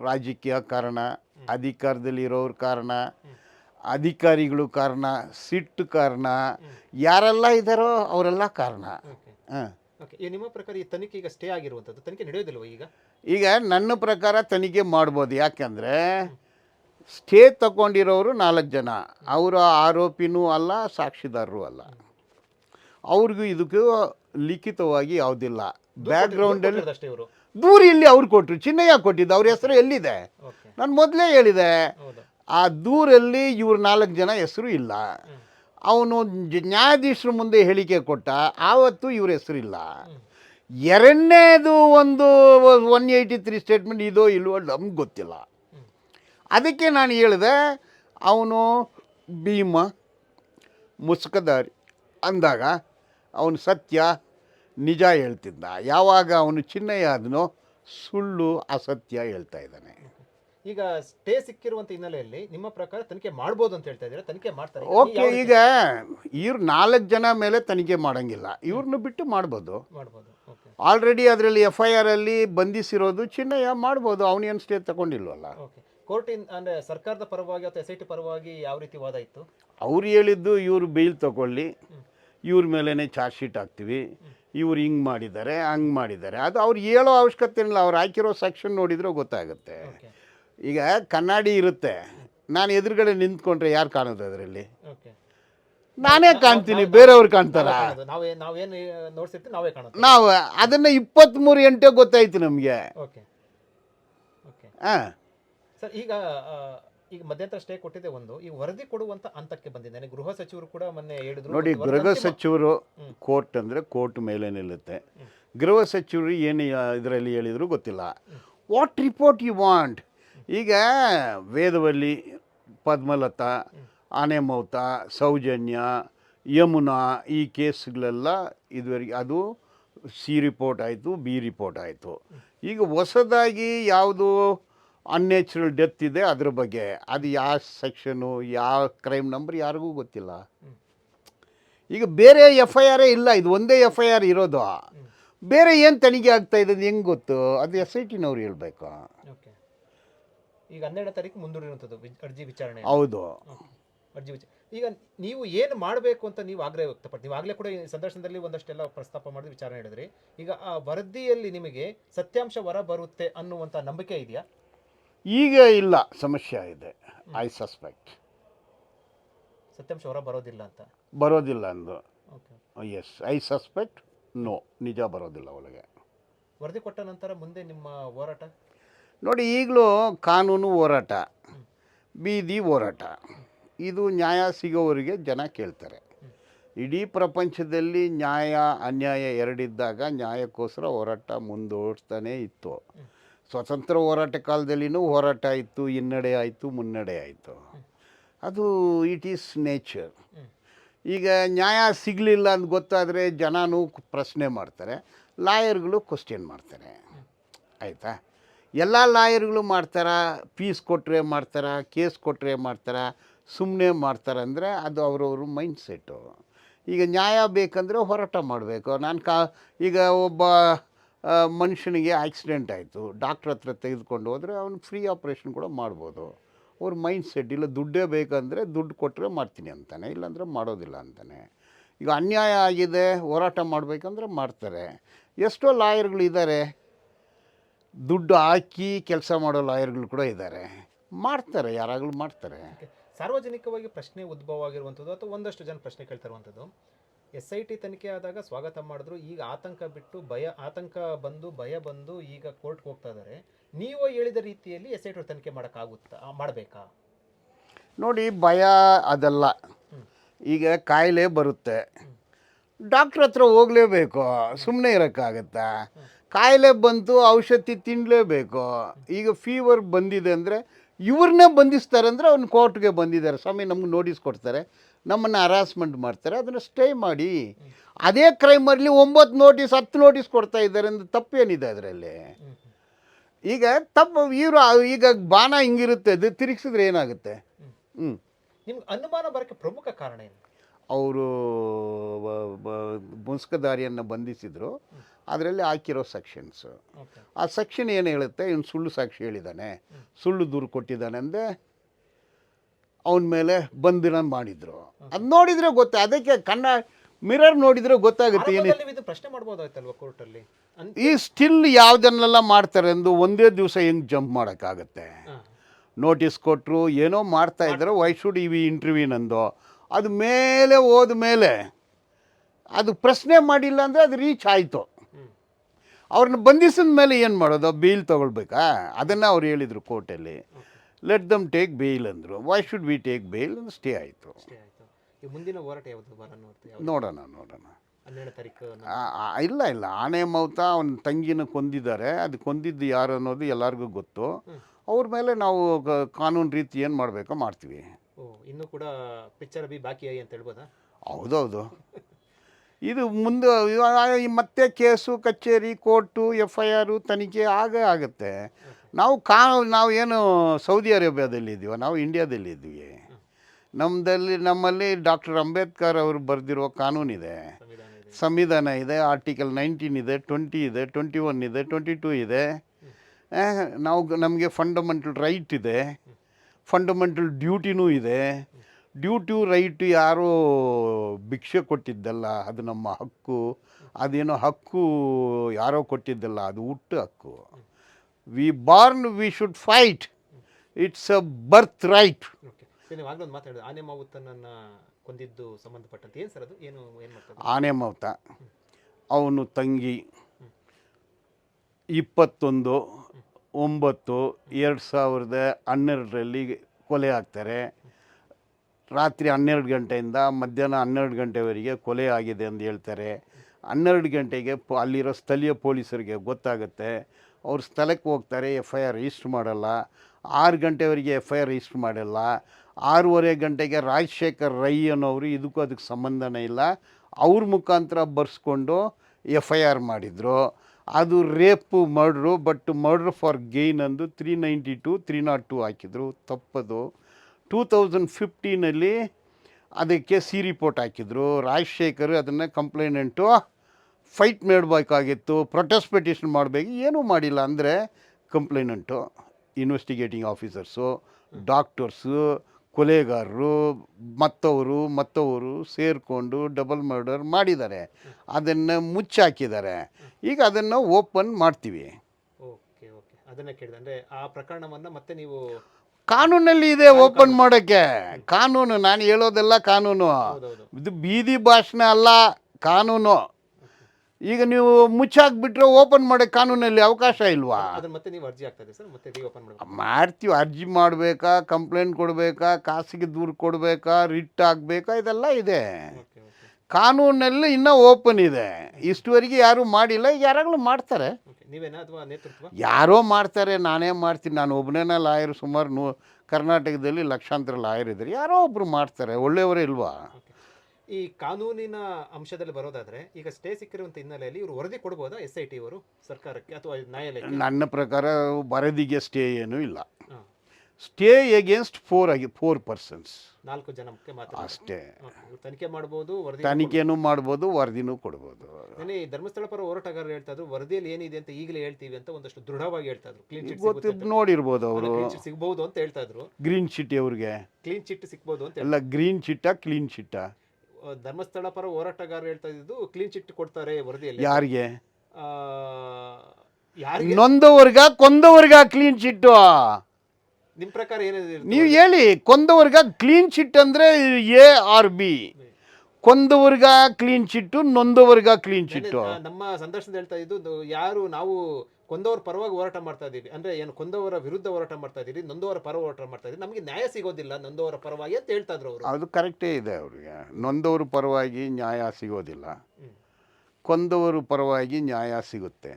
ರಾಜಕೀಯ ಕಾರಣ ಅಧಿಕಾರದಲ್ಲಿರೋರ ಕಾರಣ ಅಧಿಕಾರಿಗಳು ಕಾರಣ ಸಿಟ್ಟು ಕಾರಣ ಯಾರೆಲ್ಲ ಇದ್ದಾರೋ ಅವರೆಲ್ಲ ಕಾರಣ. ಹಾಂ. ಓಕೆ ನಿಮ್ಮ ಪ್ರಕಾರ ಈ ತನಿಖೆ ಈಗ ಸ್ಟೇ ಆಗಿರುವಂಥದ್ದು ತನಿಖೆ ನಡೆಯೋದಿಲ್ವ ಈಗ? ಈಗ ನನ್ನ ಪ್ರಕಾರ ತನಿಖೆ ಮಾಡ್ಬೋದು ಯಾಕೆಂದರೆ ಸ್ಟೇ ತಗೊಂಡಿರೋರು ನಾಲ್ಕು ಜನ. ಅವರ ಆರೋಪಿನೂ ಅಲ್ಲ ಸಾಕ್ಷಿದಾರರು ಅಲ್ಲ. ಅವ್ರಿಗೂ ಇದಕ್ಕೂ ಲಿಖಿತವಾಗಿ ಯಾವುದಿಲ್ಲ. ಬ್ಯಾಕ್ಗ್ರೌಂಡಲ್ಲಿ ಅಷ್ಟೇ ಇವರು ದೂರ ಇಲ್ಲಿ ಅವ್ರು ಕೊಟ್ಟರು ಚಿನ್ನಯ್ಯ ಕೊಟ್ಟಿದ್ದು ಅವ್ರ ಹೆಸರು ಎಲ್ಲಿದೆ? ಓಕೆ ನಾನು ಮೊದಲೇ ಹೇಳಿದೆ ಆ ದೂರಲ್ಲಿ ಇವ್ರ ನಾಲ್ಕು ಜನ ಹೆಸರು ಇಲ್ಲ. ಅವನು ನ್ಯಾಯಾಧೀಶರ ಮುಂದೆ ಹೇಳಿಕೆ ಕೊಟ್ಟ, ಆವತ್ತು ಇವ್ರ ಹೆಸರಿಲ್ಲ. ಎರಡನೇದು ಒಂದು ಒನ್ ಏಯ್ಟಿ ತ್ರೀ ಸ್ಟೇಟ್ಮೆಂಟ್ ಇದೋ ಇಲ್ವೋ ನಮ್ಗೆ ಗೊತ್ತಿಲ್ಲ. ಅದಕ್ಕೆ ನಾನು ಹೇಳಿದೆ, ಅವನು ಭೀಮ, ಮುಸ್ಕದಾರಿ ಅಂದಾಗ ಅವನು ಸತ್ಯ, ನಿಜ ಹೇಳ್ತಿದ್ದ. ಯಾವಾಗ ಅವನು ಚಿನ್ನಯ್ಯ ಆದನೋ ಸುಳ್ಳು ಅಸತ್ಯ ಹೇಳ್ತಾ ಇದ್ದಾನೆ. ಈಗ ಸ್ಟೇ ಸಿಕ್ಕಿರುವಂತ ಹಿನ್ನೆಲೆಯಲ್ಲಿ ನಿಮ್ಮ ಪ್ರಕಾರ ತನಿಖೆ ಮಾಡ್ಬೋದು ಅಂತ ಹೇಳ್ತಾ ಇದ್ದೀರಾ? ತನಿಖೆ ಮಾಡ್ತಾರೆ. ಓಕೆ ಈಗ ಇವ್ರು ನಾಲ್ಕು ಜನ ಮೇಲೆ ತನಿಖೆ ಮಾಡಂಗಿಲ್ಲ. ಇವ್ರನ್ನ ಬಿಟ್ಟು ಮಾಡ್ಬೋದು. ಮಾಡ್ಬೋದು. ಆಲ್ರೆಡಿ ಅದರಲ್ಲಿ ಎಫ್ ಐ ಆರಲ್ಲಿ ಬಂಧಿಸಿರೋದು ಚಿನ್ನಯ್ಯ ಮಾಡ್ಬೋದು. ಅವನೇನು ಸ್ಟೇ ತಗೊಂಡಿಲ್ವಲ್ಲ? ಓಕೆ ಕೋರ್ಟ್ ಅಂದ್ರೆ ಸರ್ಕಾರದ ಪರವಾಗಿ ಅಥವಾ ಎಸ್ ಐ ಟಿ ಪರವಾಗಿ ಯಾವ ರೀತಿ ವಾದ ಇತ್ತು? ಅವ್ರು ಹೇಳಿದ್ದು ಇವರು ಬೇಲ್ ತಗೊಳ್ಳಿ. ಇವ್ರ ಮೇಲೇ ಚಾರ್ಜ್ ಶೀಟ್ ಹಾಕ್ತೀವಿ. ಇವ್ರು ಹಿಂಗೆ ಮಾಡಿದ್ದಾರೆ ಹಂಗೆ ಮಾಡಿದ್ದಾರೆ. ಅದು ಅವ್ರು ಹೇಳೋ ಅವಶ್ಯಕತೆ ಇಲ್ಲ ಅವ್ರು ಹಾಕಿರೋ ಸೆಕ್ಷನ್ ನೋಡಿದ್ರೆ ಗೊತ್ತಾಗುತ್ತೆ. ಈಗ ಕನ್ನಡಿ ಇರುತ್ತೆ. ನಾನು ಎದುರುಗಡೆ ನಿಂತ್ಕೊಂಡ್ರೆ ಯಾರು ಕಾಣೋದು ಅದರಲ್ಲಿ? ಓಕೆ. ನಾನೇ ಕಾಣ್ತೀನಿ ಬೇರೆಯವ್ರು ಕಾಣ್ತಾರ? ನಾವೇ ನಾವೇನು ಇಪ್ಪತ್ತ್ ನಾವೇ ಕಾಣುತ್ತೆ ನಾವು ಅದನ್ನು ಇಪ್ಪತ್ತ್ಮೂರು ಗಂಟೆ ಗೊತ್ತಾಯ್ತು ನಮಗೆ. ಓಕೆ. ಓಕೆ. ಹಾಂ ಸರ್ ಈಗ ಈಗ ಮಧ್ಯಂತರ ಸ್ಟೇ ಕೊಟ್ಟಿದೆ ಒಂದು. ಈ ವರದಿ ಕೊಡುವಂತ ಹಂತಕ್ಕೆ ಬಂದಿದ್ದೇನೆ ಗೃಹ ಸಚಿವರು ಕೂಡ ಮೊನ್ನೆ ಹೇಳಿದ್ರು. ನೋಡಿ ಗೃಹ ಸಚಿವರು ಕೋರ್ಟ್ ಅಂದರೆ ಕೋರ್ಟ್ ಮೇಲೆ ನಿಲ್ಲುತ್ತೆ. ಗೃಹ ಸಚಿವರು ಏನು ಇದರಲ್ಲಿ ಹೇಳಿದ್ರು ಗೊತ್ತಿಲ್ಲ. ವಾಟ್ ರಿಪೋರ್ಟ್ ಯು ವಾಂಟ್ ಈಗ ವೇದವಲ್ಲಿ ಪದ್ಮಲತಾ, ಆನೆಮೌತ, ಸೌಜನ್ಯ, ಯಮುನಾ ಈ ಕೇಸ್ಗಳೆಲ್ಲ ಇದುವರೆಗೆ ಅದು ಸಿ ರಿಪೋರ್ಟ್ ಆಯಿತು, ಬಿ ರಿಪೋರ್ಟ್ ಆಯಿತು. ಈಗ ಹೊಸದಾಗಿ ಯಾವುದು ಅನ್ಯಾಚುರಲ್ ಡೆತ್ ಇದೆ ಅದ್ರ ಬಗ್ಗೆ, ಅದು ಯಾವ ಸೆಕ್ಷನು ಯಾವ ಕ್ರೈಮ್ ನಂಬರ್ ಯಾರಿಗೂ ಗೊತ್ತಿಲ್ಲ. ಈಗ ಬೇರೆ ಎಫ್ ಐ ಆರೇ ಇಲ್ಲ, ಇದು ಒಂದೇ ಎಫ್ ಐ ಆರ್ ಇರೋದು. ಬೇರೆ ಏನು ತನಿಖೆ ಆಗ್ತಾ ಇದೆ ಹೆಂಗೆ ಗೊತ್ತು? ಅದು ಎಸ್ ಐ ಟಿನವ್ರು ಹೇಳಬೇಕು. ಈಗ ಹನ್ನೆರಡನೇ ತಾರೀಕು ಮುಂದೂಡಿರುವಂಥದ್ದು ವಿ- ಅರ್ಜಿ ವಿಚಾರಣೆ ಹೌದು. ಅರ್ಜಿ ವಿಚಾರ ಈಗ ನೀವು ಏನು ಮಾಡಬೇಕು ಅಂತ ನೀವು ಆಗ್ರಹ ವ್ಯಕ್ತಪಡ್ತೀವಿ ನೀವು ಆಗಲೇ ಕೂಡ ಈ ಸಂದರ್ಶನದಲ್ಲಿ ಒಂದಷ್ಟೆಲ್ಲ ಪ್ರಸ್ತಾಪ ಮಾಡಿದ ವಿಚಾರಣೆ ಹೇಳಿದ್ರಿ. ಈಗ ಆ ವರದಿಯಲ್ಲಿ ನಿಮಗೆ ಸತ್ಯಾಂಶ ಹೊರ ಬರುತ್ತೆ ಅನ್ನುವಂಥ ನಂಬಿಕೆ ಇದೆಯಾ? ಈಗ ಇಲ್ಲ. ಸಮಸ್ಯೆ ಇದೆ. ಐ ಸಸ್ಪೆಕ್ಟ್ ಸತ್ಯಾಂಶ ಹೊರ ಬರೋದಿಲ್ಲ ಅಂತ. ಬರೋದಿಲ್ಲ ಅಂದು. Okay. Yes I suspect no ನಿಜ ಬರೋದಿಲ್ಲ ಒಳಗೆ. ವರದಿ ಕೊಟ್ಟ ನಂತರ ಮುಂದೆ ನಿಮ್ಮ ಹೋರಾಟ? ನೋಡಿ, ಈಗಲೂ ಕಾನೂನು ಹೋರಾಟ, ಬೀದಿ ಹೋರಾಟ, ಇದು ನ್ಯಾಯ ಸಿಗೋವರಿಗೆ ಜನ ಕೇಳ್ತಾರೆ. ಇಡೀ ಪ್ರಪಂಚದಲ್ಲಿ ನ್ಯಾಯ, ಅನ್ಯಾಯ ಎರಡಿದ್ದಾಗ ನ್ಯಾಯಕ್ಕೋಸ್ಕರ ಹೋರಾಟ ಮುಂದೋಡ್ತಾನೇ ಇತ್ತು. ಸ್ವತಂತ್ರ ಹೋರಾಟ ಕಾಲದಲ್ಲಿನೂ ಹೋರಾಟ ಇತ್ತು, ಹಿನ್ನಡೆ ಆಯಿತು, ಮುನ್ನಡೆ ಆಯಿತು. ಅದು ಇಟ್ ಈಸ್ ನೇಚರ್ ಈಗ ನ್ಯಾಯ ಸಿಗಲಿಲ್ಲ ಅಂತ ಗೊತ್ತಾದರೆ ಜನನೂ ಪ್ರಶ್ನೆ ಮಾಡ್ತಾರೆ, ಲಾಯರ್ಗಳು ಕ್ವಶನ್ ಮಾಡ್ತಾರೆ. ಆಯಿತಾ? ಎಲ್ಲ ಲಾಯರ್ಗಳು ಮಾಡ್ತಾರೆ, ಪೀಸ್ ಕೊಟ್ಟರೆ ಮಾಡ್ತಾರೆ, ಕೇಸ್ ಕೊಟ್ಟರೆ ಮಾಡ್ತಾರ ಸುಮ್ಮನೆ ಮಾಡ್ತಾರೆ ಅಂದರೆ ಅದು ಅವರವ್ರ ಮೈಂಡ್ ಸೆಟ್ಟು ಈಗ ನ್ಯಾಯ ಬೇಕಂದರೆ ಹೋರಾಟ ಮಾಡಬೇಕು. ನಾನು ಕಾ, ಈಗ ಒಬ್ಬ ಮನುಷ್ಯನಿಗೆ ಆಕ್ಸಿಡೆಂಟ್ ಆಯಿತು, ಡಾಕ್ಟ್ರ್ ಹತ್ರ ತೆಗೆದುಕೊಂಡು ಹೋದರೆ ಅವ್ನು ಫ್ರೀ ಆಪ್ರೇಷನ್ ಕೂಡ ಮಾಡ್ಬೋದು. ಅವ್ರ ಮೈಂಡ್ ಸೆಟ್ ಇಲ್ಲ, ದುಡ್ಡೇ ಬೇಕಂದರೆ ದುಡ್ಡು ಕೊಟ್ಟರೆ ಮಾಡ್ತೀನಿ ಅಂತಾನೆ, ಇಲ್ಲಾಂದರೆ ಮಾಡೋದಿಲ್ಲ ಅಂತಾನೆ. ಈಗ ಅನ್ಯಾಯ ಆಗಿದೆ, ಹೋರಾಟ ಮಾಡಬೇಕಂದ್ರೆ ಮಾಡ್ತಾರೆ. ಎಷ್ಟೋ ಲಾಯರ್ಗಳು ಇದ್ದಾರೆ ದುಡ್ಡು ಹಾಕಿ ಕೆಲಸ ಮಾಡೋ ಲಾಯರ್ಗಳು ಕೂಡ ಇದ್ದಾರೆ. ಮಾಡ್ತಾರೆ ಯಾರಾಗಲೂ ಮಾಡ್ತಾರೆ. ಸಾರ್ವಜನಿಕವಾಗಿ ಪ್ರಶ್ನೆ ಉದ್ಭವ ಆಗಿರುವಂಥದ್ದು ಅಥವಾ ಒಂದಷ್ಟು ಜನ ಪ್ರಶ್ನೆ ಕೇಳ್ತಿರುವಂಥದ್ದು? ಎಸ್ ಐ ಟಿ ತನಿಖೆ ಆದಾಗ ಸ್ವಾಗತ ಮಾಡಿದ್ರು ಈಗ ಆತಂಕ ಬಿಟ್ಟು ಭಯ ಆತಂಕ ಬಂದು ಭಯ ಬಂದು ಈಗ ಕೋರ್ಟ್ಗೆ ಹೋಗ್ತಾ ಇದ್ದಾರೆ. ನೀವು ಹೇಳಿದ ರೀತಿಯಲ್ಲಿ ಎಸ್ ಐ ಟಿ ತನಿಖೆ ಮಾಡೋಕ್ಕಾಗುತ್ತಾ ಮಾಡಬೇಕಾ? ನೋಡಿ ಭಯ ಅದಲ್ಲ. ಈಗ ಕಾಯಿಲೆ ಬರುತ್ತೆ. ಡಾಕ್ಟ್ರ್ ಹತ್ರ ಹೋಗಲೇಬೇಕು ಸುಮ್ಮನೆ ಇರೋಕ್ಕಾಗತ್ತಾ? ಕಾಯಿಲೆ ಬಂತು, ಔಷಧಿ ತಿನ್ನಲೇಬೇಕು ಈಗ ಫೀವರ್ ಬಂದಿದೆ ಅಂದರೆ ಇವ್ರನ್ನೇ ಬಂಧಿಸ್ತಾರೆ ಅಂದರೆ ಅವ್ನು ಕೋರ್ಟ್ಗೆ ಬಂದಿದ್ದಾರೆ. ಸ್ವಾಮಿ ನಮ್ಗೆ ನೋಟಿಸ್ ಕೊಡ್ತಾರೆ. ನಮ್ಮನ್ನು ಹರಾಸ್ಮೆಂಟ್ ಮಾಡ್ತಾರೆ. ಅದನ್ನು ಸ್ಟೇ ಮಾಡಿ. ಅದೇ ಕ್ರೈಮಲ್ಲಿ ಒಂಬತ್ತು ನೋಟಿಸ್ ಹತ್ತು ನೋಟಿಸ್ ಕೊಡ್ತಾ ಇದ್ದಾರೆ ಅಂದ್ರೆ ತಪ್ಪೇನಿದೆ ಅದರಲ್ಲಿ. ಈಗ ತಪ್ಪು, ಇವರು, ಈಗ ಬಾಣ ಹಿಂಗಿರುತ್ತೆ, ಅದು ತಿರುಗಿಸಿದ್ರೆ ಏನಾಗುತ್ತೆ? ಹ್ಞೂ ನಿಮ್ಗೆ ಅನುಮಾನ ಬರೋಕ್ಕೆ ಪ್ರಮುಖ ಕಾರಣ ಏನು? ಅವರು ಮುಸ್ಕದಾರಿಯನ್ನು ಬಂಧಿಸಿದ್ರು. ಅದರಲ್ಲಿ ಹಾಕಿರೋ ಸೆಕ್ಷನ್ಸು ಆ ಸೆಕ್ಷನ್ ಏನು ಹೇಳುತ್ತೆ? ಇವನು ಸುಳ್ಳು ಸಾಕ್ಷಿ ಹೇಳಿದ್ದಾನೆ ಸುಳ್ಳು ದೂರು ಕೊಟ್ಟಿದ್ದಾನೆ ಅಂದೆ ಅವನ ಮೇಲೆ ಬಂಧನ ಮಾಡಿದ್ರು. ಅದು ನೋಡಿದರೆ ಗೊತ್ತೆ ಅದಕ್ಕೆ ಕಣ್ಣ ಮಿರರ್ ನೋಡಿದರೆ ಗೊತ್ತಾಗುತ್ತೆ ಏನು ಪ್ರಶ್ನೆ ಮಾಡ್ಬೋದಾಯ್ತಲ್ವಾ ಕೋರ್ಟಲ್ಲಿ? ಈ ಸ್ಟಿಲ್ ಯಾವುದನ್ನೆಲ್ಲ ಮಾಡ್ತಾರೆ ಎಂದು ಒಂದೇ ದಿವಸ ಹೆಂಗ್ ಜಂಪ್ ಮಾಡೋಕ್ಕಾಗತ್ತೆ? ನೋಟಿಸ್ ಕೊಟ್ಟರು ಏನೋ ಮಾಡ್ತಾ ಇದ್ದಾರೆ ವೈ ಶುಡ್ ಇವಿ ಇಂಟರ್ವ್ಯೂ ನಂದು ಅದು ಮೇಲೆ ಹೋದ ಮೇಲೆ ಅದು ಪ್ರಶ್ನೆ ಮಾಡಿಲ್ಲ ಅಂದರೆ ಅದು ರೀಚ್ ಆಯಿತು. ಅವ್ರನ್ನ ಬಂಧಿಸಿದ ಮೇಲೆ ಏನು ಮಾಡೋದು? ಬೇಲ್ ತೊಗೊಳ್ಬೇಕಾ? ಅದನ್ನು ಅವ್ರು ಹೇಳಿದರು ಕೋರ್ಟಲ್ಲಿ ಲೆಟ್ ದಮ್ ಟೇಕ್ ಬೇಲ್ ಅಂದರು. Why should we take bail ಅಂದ್ರೆ ಸ್ಟೇ ಆಯಿತು. ಮುಂದಿನ ಹೋರಾಟ ಯಾವುದು ನೋಡೋಣ ನೋಡೋಣ. ಇಲ್ಲ ಇಲ್ಲ. ಆನೆ ಮೌತ ಅವನ ತಂಗಿನ ಕೊಂದಿದ್ದಾರೆ. ಅದು ಕೊಂದಿದ್ದು ಯಾರು ಅನ್ನೋದು ಎಲ್ಲರಿಗೂ ಗೊತ್ತು. ಅವ್ರ ಮೇಲೆ ನಾವು ಕಾನೂನು ರೀತಿ ಏನು ಮಾಡಬೇಕೋ ಮಾಡ್ತೀವಿ. ಇನ್ನೂ ಕೂಡ ಪಿಕ್ಚರ್ ಬಿ ಬಾಕಿ ಆಗಿ ಅಂತ ಹೇಳ್ಬೋದಾ? ಹೌದೌದು. ಇದು ಮುಂದೆ ಮತ್ತೆ ಕೇಸು ಕಚೇರಿ ಕೋರ್ಟು ಎಫ್ ಐ ಆರು ತನಿಖೆ ಆಗೇ ಆಗುತ್ತೆ. ನಾವು ಕಾ ನಾವು ಏನು ಸೌದಿ ಅರೇಬಿಯಾದಲ್ಲಿ ಇದ್ದೀವ ನಾವು ಇಂಡಿಯಾದಲ್ಲಿ ಇದ್ವಿ. ನಮ್ಮದಲ್ಲಿ ನಮ್ಮಲ್ಲಿ ಡಾಕ್ಟರ್ ಅಂಬೇಡ್ಕರ್ ಅವರು ಬರೆದಿರುವ ಕಾನೂನಿದೆ ಸಂವಿಧಾನ ಇದೆ. ಆರ್ಟಿಕಲ್ ನೈನ್ಟೀನ್ ಇದೆ ಟ್ವೆಂಟಿ ಇದೆ ಟ್ವೆಂಟಿ ಒನ್ ಇದೆ ಟ್ವೆಂಟಿ ಟೂ ಇದೆ. ನಾವು ನಮಗೆ ಫಂಡಮೆಂಟಲ್ ರೈಟ್ ಇದೆ. ಫಂಡಮೆಂಟಲ್ ಡ್ಯೂಟಿನೂ ಇದೆ. ಡ್ಯೂಟಿ ರೈಟ್ ಯಾರೋ ಭಿಕ್ಷೆ ಕೊಟ್ಟಿದ್ದಲ್ಲ ಅದು ನಮ್ಮ ಹಕ್ಕು. ಅದೇನೋ ಹಕ್ಕು ಯಾರೋ ಕೊಟ್ಟಿದ್ದಲ್ಲ ಅದು ಹುಟ್ಟು ಹಕ್ಕು. We born we should fight it's a birthright ಆನೆ ಮಾವುತನನ್ನ ಕೊಂದಿದ್ದು ಸಂಬಂಧಪಟ್ಟಂತೆ. ಏನು ಸರ್ ಅದು? ಏನು ಏನು ಮಾಡ್ತಾರೆ ಆನೆ ಅವನು ತಂಗಿ. ಇಪ್ಪತ್ತೊಂದು. ಒಂಬತ್ತು, ಎರಡು ಸಾವಿರದ ಹನ್ನೆರಡರಲ್ಲಿ ಕೊಲೆ ಆಗ್ತಾರೆ. ರಾತ್ರಿ ಹನ್ನೆರಡು ಗಂಟೆಯಿಂದ ಮಧ್ಯಾಹ್ನ ಹನ್ನೆರಡು ಗಂಟೆವರೆಗೆ ಕೊಲೆ ಆಗಿದೆ ಅಂತ ಹೇಳ್ತಾರೆ. ಹನ್ನೆರಡು ಗಂಟೆಗೆ ಪ, ಅಲ್ಲಿರೋ ಸ್ಥಳೀಯ ಪೊಲೀಸರಿಗೆ ಗೊತ್ತಾಗುತ್ತೆ. ಅವ್ರು ಸ್ಥಳಕ್ಕೆ ಹೋಗ್ತಾರೆ ಎಫ್ ಐ ಆರ್ ರಿಜಿಸ್ಟ್ರ್ ಮಾಡಲ್ಲ. ಆರು ಗಂಟೆವರೆಗೆ ಎಫ್ ಐ ಆರ್ ರಿಜಿಸ್ಟ್ರ್ ಮಾಡಲ್ಲ. ಆರೂವರೆ ಗಂಟೆಗೆ ರಾಜಶೇಖರ್ ರೈ ಅನ್ನೋರು ಇದಕ್ಕೂ ಅದಕ್ಕೆ ಸಂಬಂಧನೇ ಇಲ್ಲ. ಅವ್ರ ಮುಖಾಂತರ ಬರ್ಸ್ಕೊಂಡು ಎಫ್ ಐ ಆರ್ ಮಾಡಿದರು. ಅದು rape murder, but murder for gain ಅಂದು three ninety two three not two ಹಾಕಿದ್ರು. ತಪ್ಪದು. ಟೂ ತೌಸಂಡ್ ಫಿಫ್ಟೀನಲ್ಲಿ ಅದಕ್ಕೆ ಸಿ ರಿಪೋರ್ಟ್ ಹಾಕಿದ್ರು. ರಾಜಶೇಖರ್ ಅದನ್ನು ಕಂಪ್ಲೇನೆಂಟು ಫೈಟ್ ಮಾಡಬೇಕಾಗಿತ್ತು. ಪ್ರೊಟೆಸ್ಟ್ ಪೆಟಿಷನ್ ಮಾಡಬೇಕು. ಏನೂ ಮಾಡಿಲ್ಲ ಅಂದರೆ ಕಂಪ್ಲೇನೆಂಟು ಇನ್ವೆಸ್ಟಿಗೇಟಿಂಗ್ ಆಫೀಸರ್ಸು ಡಾಕ್ಟರ್ಸು ಕೊಲೆಗಾರರು ಮತ್ತವರು ಮತ್ತವರು ಸೇರಿಕೊಂಡು ಡಬಲ್ ಮರ್ಡರ್ ಮಾಡಿದ್ದಾರೆ. ಅದನ್ನು ಮುಚ್ಚಾಕಿದ್ದಾರೆ. ಈಗ ಅದನ್ನು ಓಪನ್ ಮಾಡ್ತೀವಿ. Okay okay. ಅದನ್ನು ಕೇಳಿದೆ. ಅಂದ್ರೆ ಆ ಪ್ರಕರಣವನ್ನ ಮತ್ತೆ ನೀವು ಕಾನೂನಲ್ಲಿ ಇದೆ ಓಪನ್ ಮಾಡೋಕ್ಕೆ. ಕಾನೂನು ನಾನು ಹೇಳೋದೆಲ್ಲ ಕಾನೂನು. ಇದು ಬೀದಿ ಭಾಷಣ ಅಲ್ಲ ಕಾನೂನು. ಈಗ ನೀವು ಮುಚ್ಚಾಕ್ಬಿಟ್ರೆ ಓಪನ್ ಮಾಡೋ ಕಾನೂನಲ್ಲಿ ಅವಕಾಶ ಇಲ್ವಾ? ಅದನ್ನ ಮತ್ತೆ ನೀವು ಅರ್ಜಿ ಆಗ್ತದೆ ಸರ್? ಮತ್ತೆ ರೀಓಪನ್ ಮಾಡಬೇಕು? ಮಾಡ್ತೀವಿ. ಅರ್ಜಿ ಮಾಡಬೇಕಾ? ಕಂಪ್ಲೇಂಟ್ ಕೊಡಬೇಕಾ? ಖಾಸಗಿ ದೂರು ಕೊಡಬೇಕಾ? ರಿಟ್ ಆಗಬೇಕಾ ಇದೆಲ್ಲ ಇದೆ. ಕಾನೂನಲ್ಲಿ ಇನ್ನೂ ಓಪನ್ ಇದೆ. ಇಷ್ಟುವರೆಗೆ ಯಾರೂ ಮಾಡಿಲ್ಲ. ಈಗ ಯಾರಾಗಲೂ ಮಾಡ್ತಾರೆ. ನೀವೇನಾ ಅಥವಾ ನೇತೃತ್ವ? ಯಾರೋ ಮಾಡ್ತಾರೆ. ನಾನೇ ಮಾಡ್ತೀನಿ. ನಾನು ಒಬ್ಬನೇನ ಲಾಯರ್ ಸುಮಾರು ನೂ ಕರ್ನಾಟಕದಲ್ಲಿ ಲಕ್ಷಾಂತರ ಲಾಯರ್ ಇದ್ದಾರೆ. ಯಾರೋ ಒಬ್ಬರು ಮಾಡ್ತಾರೆ. ಒಳ್ಳೆಯವರೇ ಇಲ್ವಾ? ಈ ಕಾನೂನಿನ ಅಂಶದಲ್ಲಿ ಬರೋದಾದ್ರೆ ಈಗ ಸ್ಟೇ ಸಿಕ್ಕಿರುವಂತ ಹಿನ್ನೆಲೆಯಲ್ಲಿ ಇವರು ವರದಿ ಕೊಡ್ಬೋದಾ ಎಸ್ ಐ ಟಿ ಅವರು ಸರ್ಕಾರಕ್ಕೆ ಅಥವಾ ನ್ಯಾಯಾಲಯ ನನ್ನ ಪ್ರಕಾರ ವರದಿಗೆ ಸ್ಟೇ ಏನೂ ಇಲ್ಲ. ಸ್ಟೇ ಎಗೇನ್ಸ್ಟ್ ಫೋರ್ ಆಗಿ ಫೋರ್ ಪರ್ಸನ್ಸ್ ನಾಲ್ಕು ಜನಕ್ಕೆ ಮಾತ್ರ. ಅಷ್ಟೇ. ತನಿಖೆ ಮಾಡಬಹುದು ವರದಿ ತನಿಖೆನೂ ಮಾಡ್ಬೋದು ವರದಿನೂ ಕೊಡ್ಬೋದು. ನೆನೆ ಈ ಧರ್ಮಸ್ಥಳ ಪರ ಹೋರಾಟಗಾರರು ಹೇಳ್ತಾ ಇದ್ರು ವರದಿಯಲ್ಲಿ ಏನಿದೆ ಅಂತ ಈಗಲೇ ಹೇಳ್ತೀವಿ ಅಂತ ಒಂದಷ್ಟು ದೃಢವಾಗಿ ಹೇಳ್ತಾ ಇದ್ರು. ಕ್ಲೀನ್ ಚಿಟ್ ಗೊತ್ತಿದ್ದು ನೋಡಿರ್ಬೋದು ಅವರು. ಕ್ಲೀನ್ ಚಿಟ್ ಸಿಗ್ಬಹುದು ಅಂತ ಹೇಳ್ತಾ ಇದ್ರು. ಗ್ರೀನ್ ಚಿಟ್ ಅವ್ರಿಗೆ. ಕ್ಲೀನ್ ಚಿಟ್ ಸಿಗ್ಬೋದು ಅಂತ ಎಲ್ಲ ಗ್ರೀನ್ ಚಿಟ್ಟ ಕ್ಲೀನ್ ಚಿಟ್ಟ ಧರ್ಮಸ್ಥಳ ಪರ ಹೋರಾಟಗಾರರು ಹೇಳ್ತಾ ಇದ್ದು ಕ್ಲೀನ್ ಚಿಟ್ ಕೊಡ್ತಾರೆ ವರದಿಯಲ್ಲಿ. ಯಾರಿಗೆ? ಯಾರಿಗೆ? ನೊಂದವರ್ಗ ಕೊಂದವರ್ಗ ಕ್ಲೀನ್ ಚಿಟ್ಟು ನಿಮ್ ಪ್ರಕಾರ ಏನಿದೆ ನೀವು ಹೇಳಿ ಕೊಂದವರ್ಗ ಕ್ಲೀನ್ ಚಿಟ್ ಅಂದ್ರೆ ಎ ಆರ್ ಬಿ. ಕೊಂದವರ್ಗ ಕ್ಲೀನ್ ಚಿಟ್ಟು ನೊಂದವರ್ಗ ಕ್ಲೀನ್ ಚಿಟ್ಟು ನಮ್ಮ ಸಂದರ್ಶನದಲ್ಲಿ ಹೇಳ್ತಾ ಇದ್ದು ಯಾರು ನಾವು ಕೊಂದವರ ಪರವಾಗಿ ಹೋರಾಟ ಮಾಡ್ತಾ ಇದ್ದೀವಿ. ಅಂದರೆ ಏನು ಕೊಂದವರ ವಿರುದ್ಧ ಹೋರಾಟ ಮಾಡ್ತಾ ಇದ್ದೀವಿ ನೊಂದವರ ಪರ ಹೋರಾಟ ಮಾಡ್ತಾ ಇದ್ದೀವಿ ನಮಗೆ ನ್ಯಾಯ ಸಿಗೋದಿಲ್ಲ ನೊಂದವರ ಪರವಾಗಿ ಅಂತ ಹೇಳ್ತಾ ಇದ್ರು ಅವರು. ಅದು ಕರೆಕ್ಟೇ ಇದೆ ಅವರಿಗೆ. ನೊಂದವ್ರ ಪರವಾಗಿ ನ್ಯಾಯ ಸಿಗೋದಿಲ್ಲ. ಕೊಂದವರು ಪರವಾಗಿ ನ್ಯಾಯ ಸಿಗುತ್ತೆ.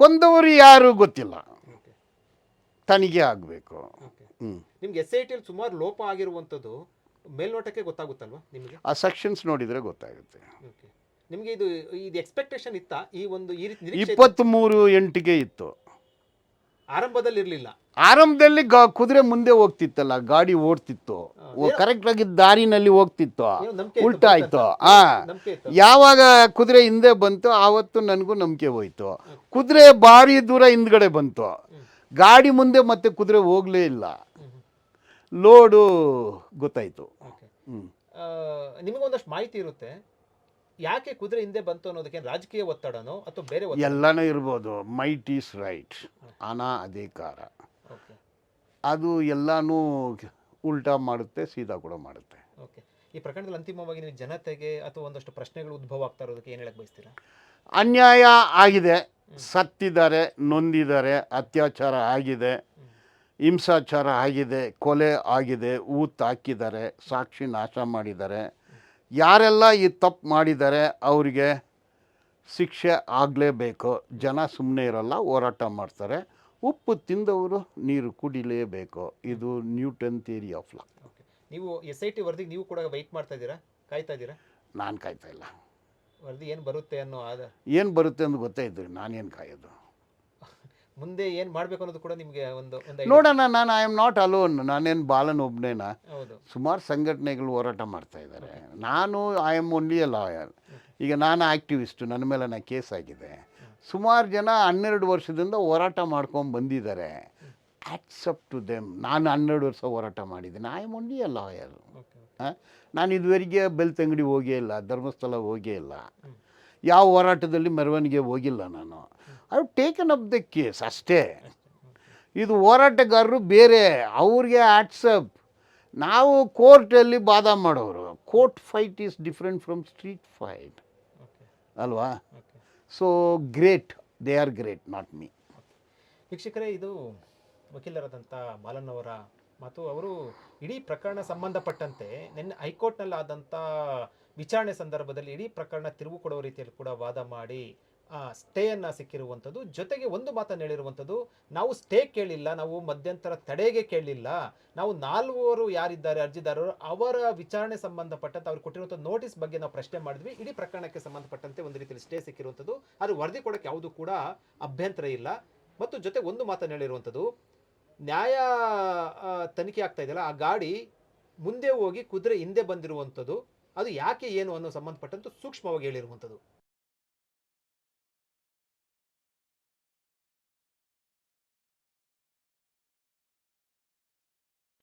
ಕೊಂದವರು ಯಾರು ಗೊತ್ತಿಲ್ಲ. ತನಿಗೆ ತನಿಖೆ ಆಗಬೇಕು. ಹ್ಞೂ ನಿಮ್ಗೆ ಎಸ್ ಐ ಟಿಯಲ್ಲಿ ಸುಮಾರು ಲೋಪ ಆಗಿರುವಂಥದ್ದು ಮೇಲ್ನೋಟಕ್ಕೆ ಗೊತ್ತಾಗುತ್ತಲ್ವಾ ನಿಮಗೆ? ಆ ಸೆಕ್ಷನ್ಸ್ ನೋಡಿದರೆ ಗೊತ್ತಾಗುತ್ತೆ. ಓಕೆ. ನಿಮಗೆ ಇದು ಇದು ಎಕ್ಸ್ಪೆಕ್ಟೇಷನ್ ಇತ್ತಾ? ಈ ಒಂದು ಈ ರೀತಿ ಇಪ್ಪತ್ತ್ ಮೂರು ಎಂಟಿಗೆ ಇತ್ತು. ಆರಂಭದಲ್ಲಿ ಇರಲಿಲ್ಲ. ಆರಂಭದಲ್ಲಿ ಗಾ ಕುದುರೆ ಮುಂದೆ ಹೋಗ್ತಿತ್ತಲ್ಲ ಗಾಡಿ ಓಡ್ತಿತ್ತು. ಕರೆಕ್ಟ್ ಕರೆಕ್ಟಾಗಿ ದಾರಿನಲ್ಲಿ ಹೋಗ್ತಿತ್ತು. ಏನೋ ನಂಬಿಕೆ ಇತ್ತು, ಉಲ್ಟಾ ಆಯ್ತು. ಆ ನಂಬಿಕೆ ಇತ್ತು. ಯಾವಾಗ ಕುದುರೆ ಹಿಂದೆ ಬಂತು ಆವತ್ತು ನನಗೂ ನಂಬಿಕೆ ಹೋಯ್ತು. ಕುದುರೆ ಭಾರಿ ದೂರ ಹಿಂದ್ಗಡೆ ಬಂತು. ಗಾಡಿ ಮುಂದೆ ಮತ್ತೆ ಕುದುರೆ ಹೋಗಲೇ ಇಲ್ಲ. ಲೋಡು ಗೊತ್ತಾಯ್ತು. ಓಕೆ. ನಿಮಗೊಂದಷ್ಟು ಮಾಹಿತಿ ಇರುತ್ತೆ. ಯಾಕೆ ಕುದುರೆ ಹಿಂದೆ ಬಂತು ಅನ್ನೋದಕ್ಕೆ ರಾಜಕೀಯ ಒತ್ತಡನೋ ಅಥವಾ ಬೇರೆ ಎಲ್ಲನೂ ಇರ್ಬೋದು. ಮೈಟ್ ಈಸ್ ರೈಟ್ ಅನಾ ಅಧಿಕಾರ. ಓಕೆ. ಅದು ಎಲ್ಲನೂ ಉಲ್ಟಾ ಮಾಡುತ್ತೆ ಸೀದಾ ಕೂಡ ಮಾಡುತ್ತೆ. ಓಕೆ. ಈ ಪ್ರಕರಣದಲ್ಲಿ ಅಂತಿಮವಾಗಿ ನೀವು ಜನತೆಗೆ ಅಥವಾ ಒಂದಷ್ಟು ಪ್ರಶ್ನೆಗಳು ಉದ್ಭವ ಆಗ್ತಾ ಇರೋದಕ್ಕೆ ಏನು ಹೇಳಕ್ ಬಯಸ್ತೀರಾ? ಅನ್ಯಾಯ ಆಗಿದೆ. ಸತ್ತಿದ್ದಾರೆ ನೊಂದಿದ್ದಾರೆ ಅತ್ಯಾಚಾರ ಆಗಿದೆ ಹಿಂಸಾಚಾರ ಆಗಿದೆ ಕೊಲೆ ಆಗಿದೆ ಊತ್ ಹಾಕಿದ್ದಾರೆ ಸಾಕ್ಷಿ ನಾಶ ಮಾಡಿದ್ದಾರೆ. ಯಾರೆಲ್ಲ ಈ ತಪ್ಪು ಮಾಡಿದ್ದಾರೆ ಅವರಿಗೆ ಶಿಕ್ಷೆ ಆಗಲೇಬೇಕು. ಜನ ಸುಮ್ಮನೆ ಇರಲ್ಲ ಹೋರಾಟ ಮಾಡ್ತಾರೆ. ಉಪ್ಪು ತಿಂದವರು ನೀರು ಕುಡಿಲೇಬೇಕು. ಇದು ನ್ಯೂಟನ್ ಥಿಯರಿ ಆಫ್ ಲಾ. ನೀವು ಎಸ್ ಐ ಟಿ ವರದಿಗೆ ನೀವು ಕೂಡ ವೆಯ್ಟ್ ಮಾಡ್ತಾ ಇದ್ದೀರಾ? ಕಾಯ್ತಾ ಇದ್ದೀರಾ? ನಾನು ಕಾಯ್ತಾ ಇಲ್ಲ. ವರದಿ ಏನು ಬರುತ್ತೆ ಅನ್ನೋ ಆದ ಏನು ಬರುತ್ತೆ ಅಂತ ಗೊತ್ತೇ ಇದ್ರಿ. ನಾನೇನು ಕಾಯೋದು? ಮುಂದೆ ಏನು ಮಾಡಬೇಕು ಅನ್ನೋದು ಕೂಡ ನಿಮಗೆ ಒಂದು ಒಂದು ನೋಡೋಣ ನಾನು ಐ ಆಮ್ ನಾಟ್ ಅಲೋನ್ ನಾನೇನು ಬಾಲನ್ ಒಬ್ಬನೇನಾ ಹೌದು. ಸುಮಾರು ಸಂಘಟನೆಗಳು ಹೋರಾಟ ಮಾಡ್ತಾ ಇದ್ದಾರೆ ನಾನು I am only a lawyer ಈಗ ನಾನು ಆ್ಯಕ್ಟಿವಿಸ್ಟು ನನ್ನ ಮೇಲೆ ನಾ ಕೇಸ್ ಆಗಿದೆ. ಸುಮಾರು ಜನ ಹನ್ನೆರಡು ವರ್ಷದಿಂದ ಹೋರಾಟ ಮಾಡ್ಕೊಂಡು ಬಂದಿದ್ದಾರೆ ಆಕ್ಸೆಪ್ಟ್ ಟು ದೆಮ್ ನಾನು ಹನ್ನೆರಡು ವರ್ಷ ಹೋರಾಟ ಮಾಡಿದ್ದೀನಿ. I am only a lawyer ನಾನು ಇದುವರೆಗೆ ಬೆಲ್ತಂಗಡಿ ಹೋಗೇ ಇಲ್ಲ ಧರ್ಮಸ್ಥಳ ಹೋಗೇ ಇಲ್ಲ. ಯಾವ ಹೋರಾಟದಲ್ಲಿ ಮೆರವಣಿಗೆ ಹೋಗಿಲ್ಲ ನಾನು. I taken up the case ಅಷ್ಟೇ. ಇದು ಹೋರಾಟಗಾರರು ಬೇರೆ ಅವ್ರಿಗೆ ಆಟ್ಸಪ್ ನಾವು ಕೋರ್ಟಲ್ಲಿ ವಾದ ಮಾಡೋರು. Court fight is different from street fight ಅಲ್ವಾ? So great they are great not me ವೀಕ್ಷಕರೇ ಇದು ವಕೀಲರಾದಂಥ ಬಾಲನ್ ಅವರ ಮತ್ತು ಅವರು ಇಡೀ ಪ್ರಕರಣ ಸಂಬಂಧಪಟ್ಟಂತೆ ನಿನ್ನೆ ಹೈಕೋರ್ಟ್ನಲ್ಲಿ ಆದಂಥ ವಿಚಾರಣೆ ಸಂದರ್ಭದಲ್ಲಿ ಇಡೀ ಪ್ರಕರಣ ತಿರುವು ಕೊಡುವ ರೀತಿಯಲ್ಲಿ ಕೂಡ ವಾದ ಮಾಡಿ ಸ್ಟೇಯನ್ನು ಸಿಕ್ಕಿರುವಂಥದ್ದು, ಜೊತೆಗೆ ಒಂದು ಮಾತನ್ನು ಹೇಳಿರುವಂಥದ್ದು, ನಾವು ಸ್ಟೇ ಕೇಳಿಲ್ಲ, ನಾವು ಮಧ್ಯಂತರ ತಡೆಗೆ ಕೇಳಲಿಲ್ಲ ನಾವು ನಾಲ್ವರು ಯಾರಿದ್ದಾರೆ, ಅರ್ಜಿದಾರರು, ಅವರ ವಿಚಾರಣೆ ಸಂಬಂಧಪಟ್ಟಂತೆ ಅವ್ರು ಕೊಟ್ಟಿರುವಂಥ ನೋಟಿಸ್ ಬಗ್ಗೆ ನಾವು ಪ್ರಶ್ನೆ ಮಾಡಿದ್ವಿ. ಇಡೀ ಪ್ರಕರಣಕ್ಕೆ ಸಂಬಂಧಪಟ್ಟಂತೆ ಒಂದು ರೀತಿಯಲ್ಲಿ ಸ್ಟೇ ಸಿಕ್ಕಿರುವಂಥದ್ದು. ಅದು ವರದಿ ಕೊಡೋಕ್ಕೆ ಯಾವುದು ಕೂಡ ಅಭ್ಯಂತರ ಇಲ್ಲ. ಮತ್ತು ಜೊತೆ ಒಂದು ಮಾತನ್ನು ಹೇಳಿರುವಂಥದ್ದು, ನ್ಯಾಯ ತನಿಖೆ ಆಗ್ತಾ ಇದೆಯಲ್ಲ, ಆ ಗಾಡಿ ಮುಂದೆ ಹೋಗಿ ಕುದುರೆ ಹಿಂದೆ ಬಂದಿರುವಂಥದ್ದು, ಅದು ಯಾಕೆ ಏನು ಅನ್ನೋ ಸಂಬಂಧಪಟ್ಟಂತೂ ಸೂಕ್ಷ್ಮವಾಗಿ ಹೇಳಿರುವಂಥದ್ದು.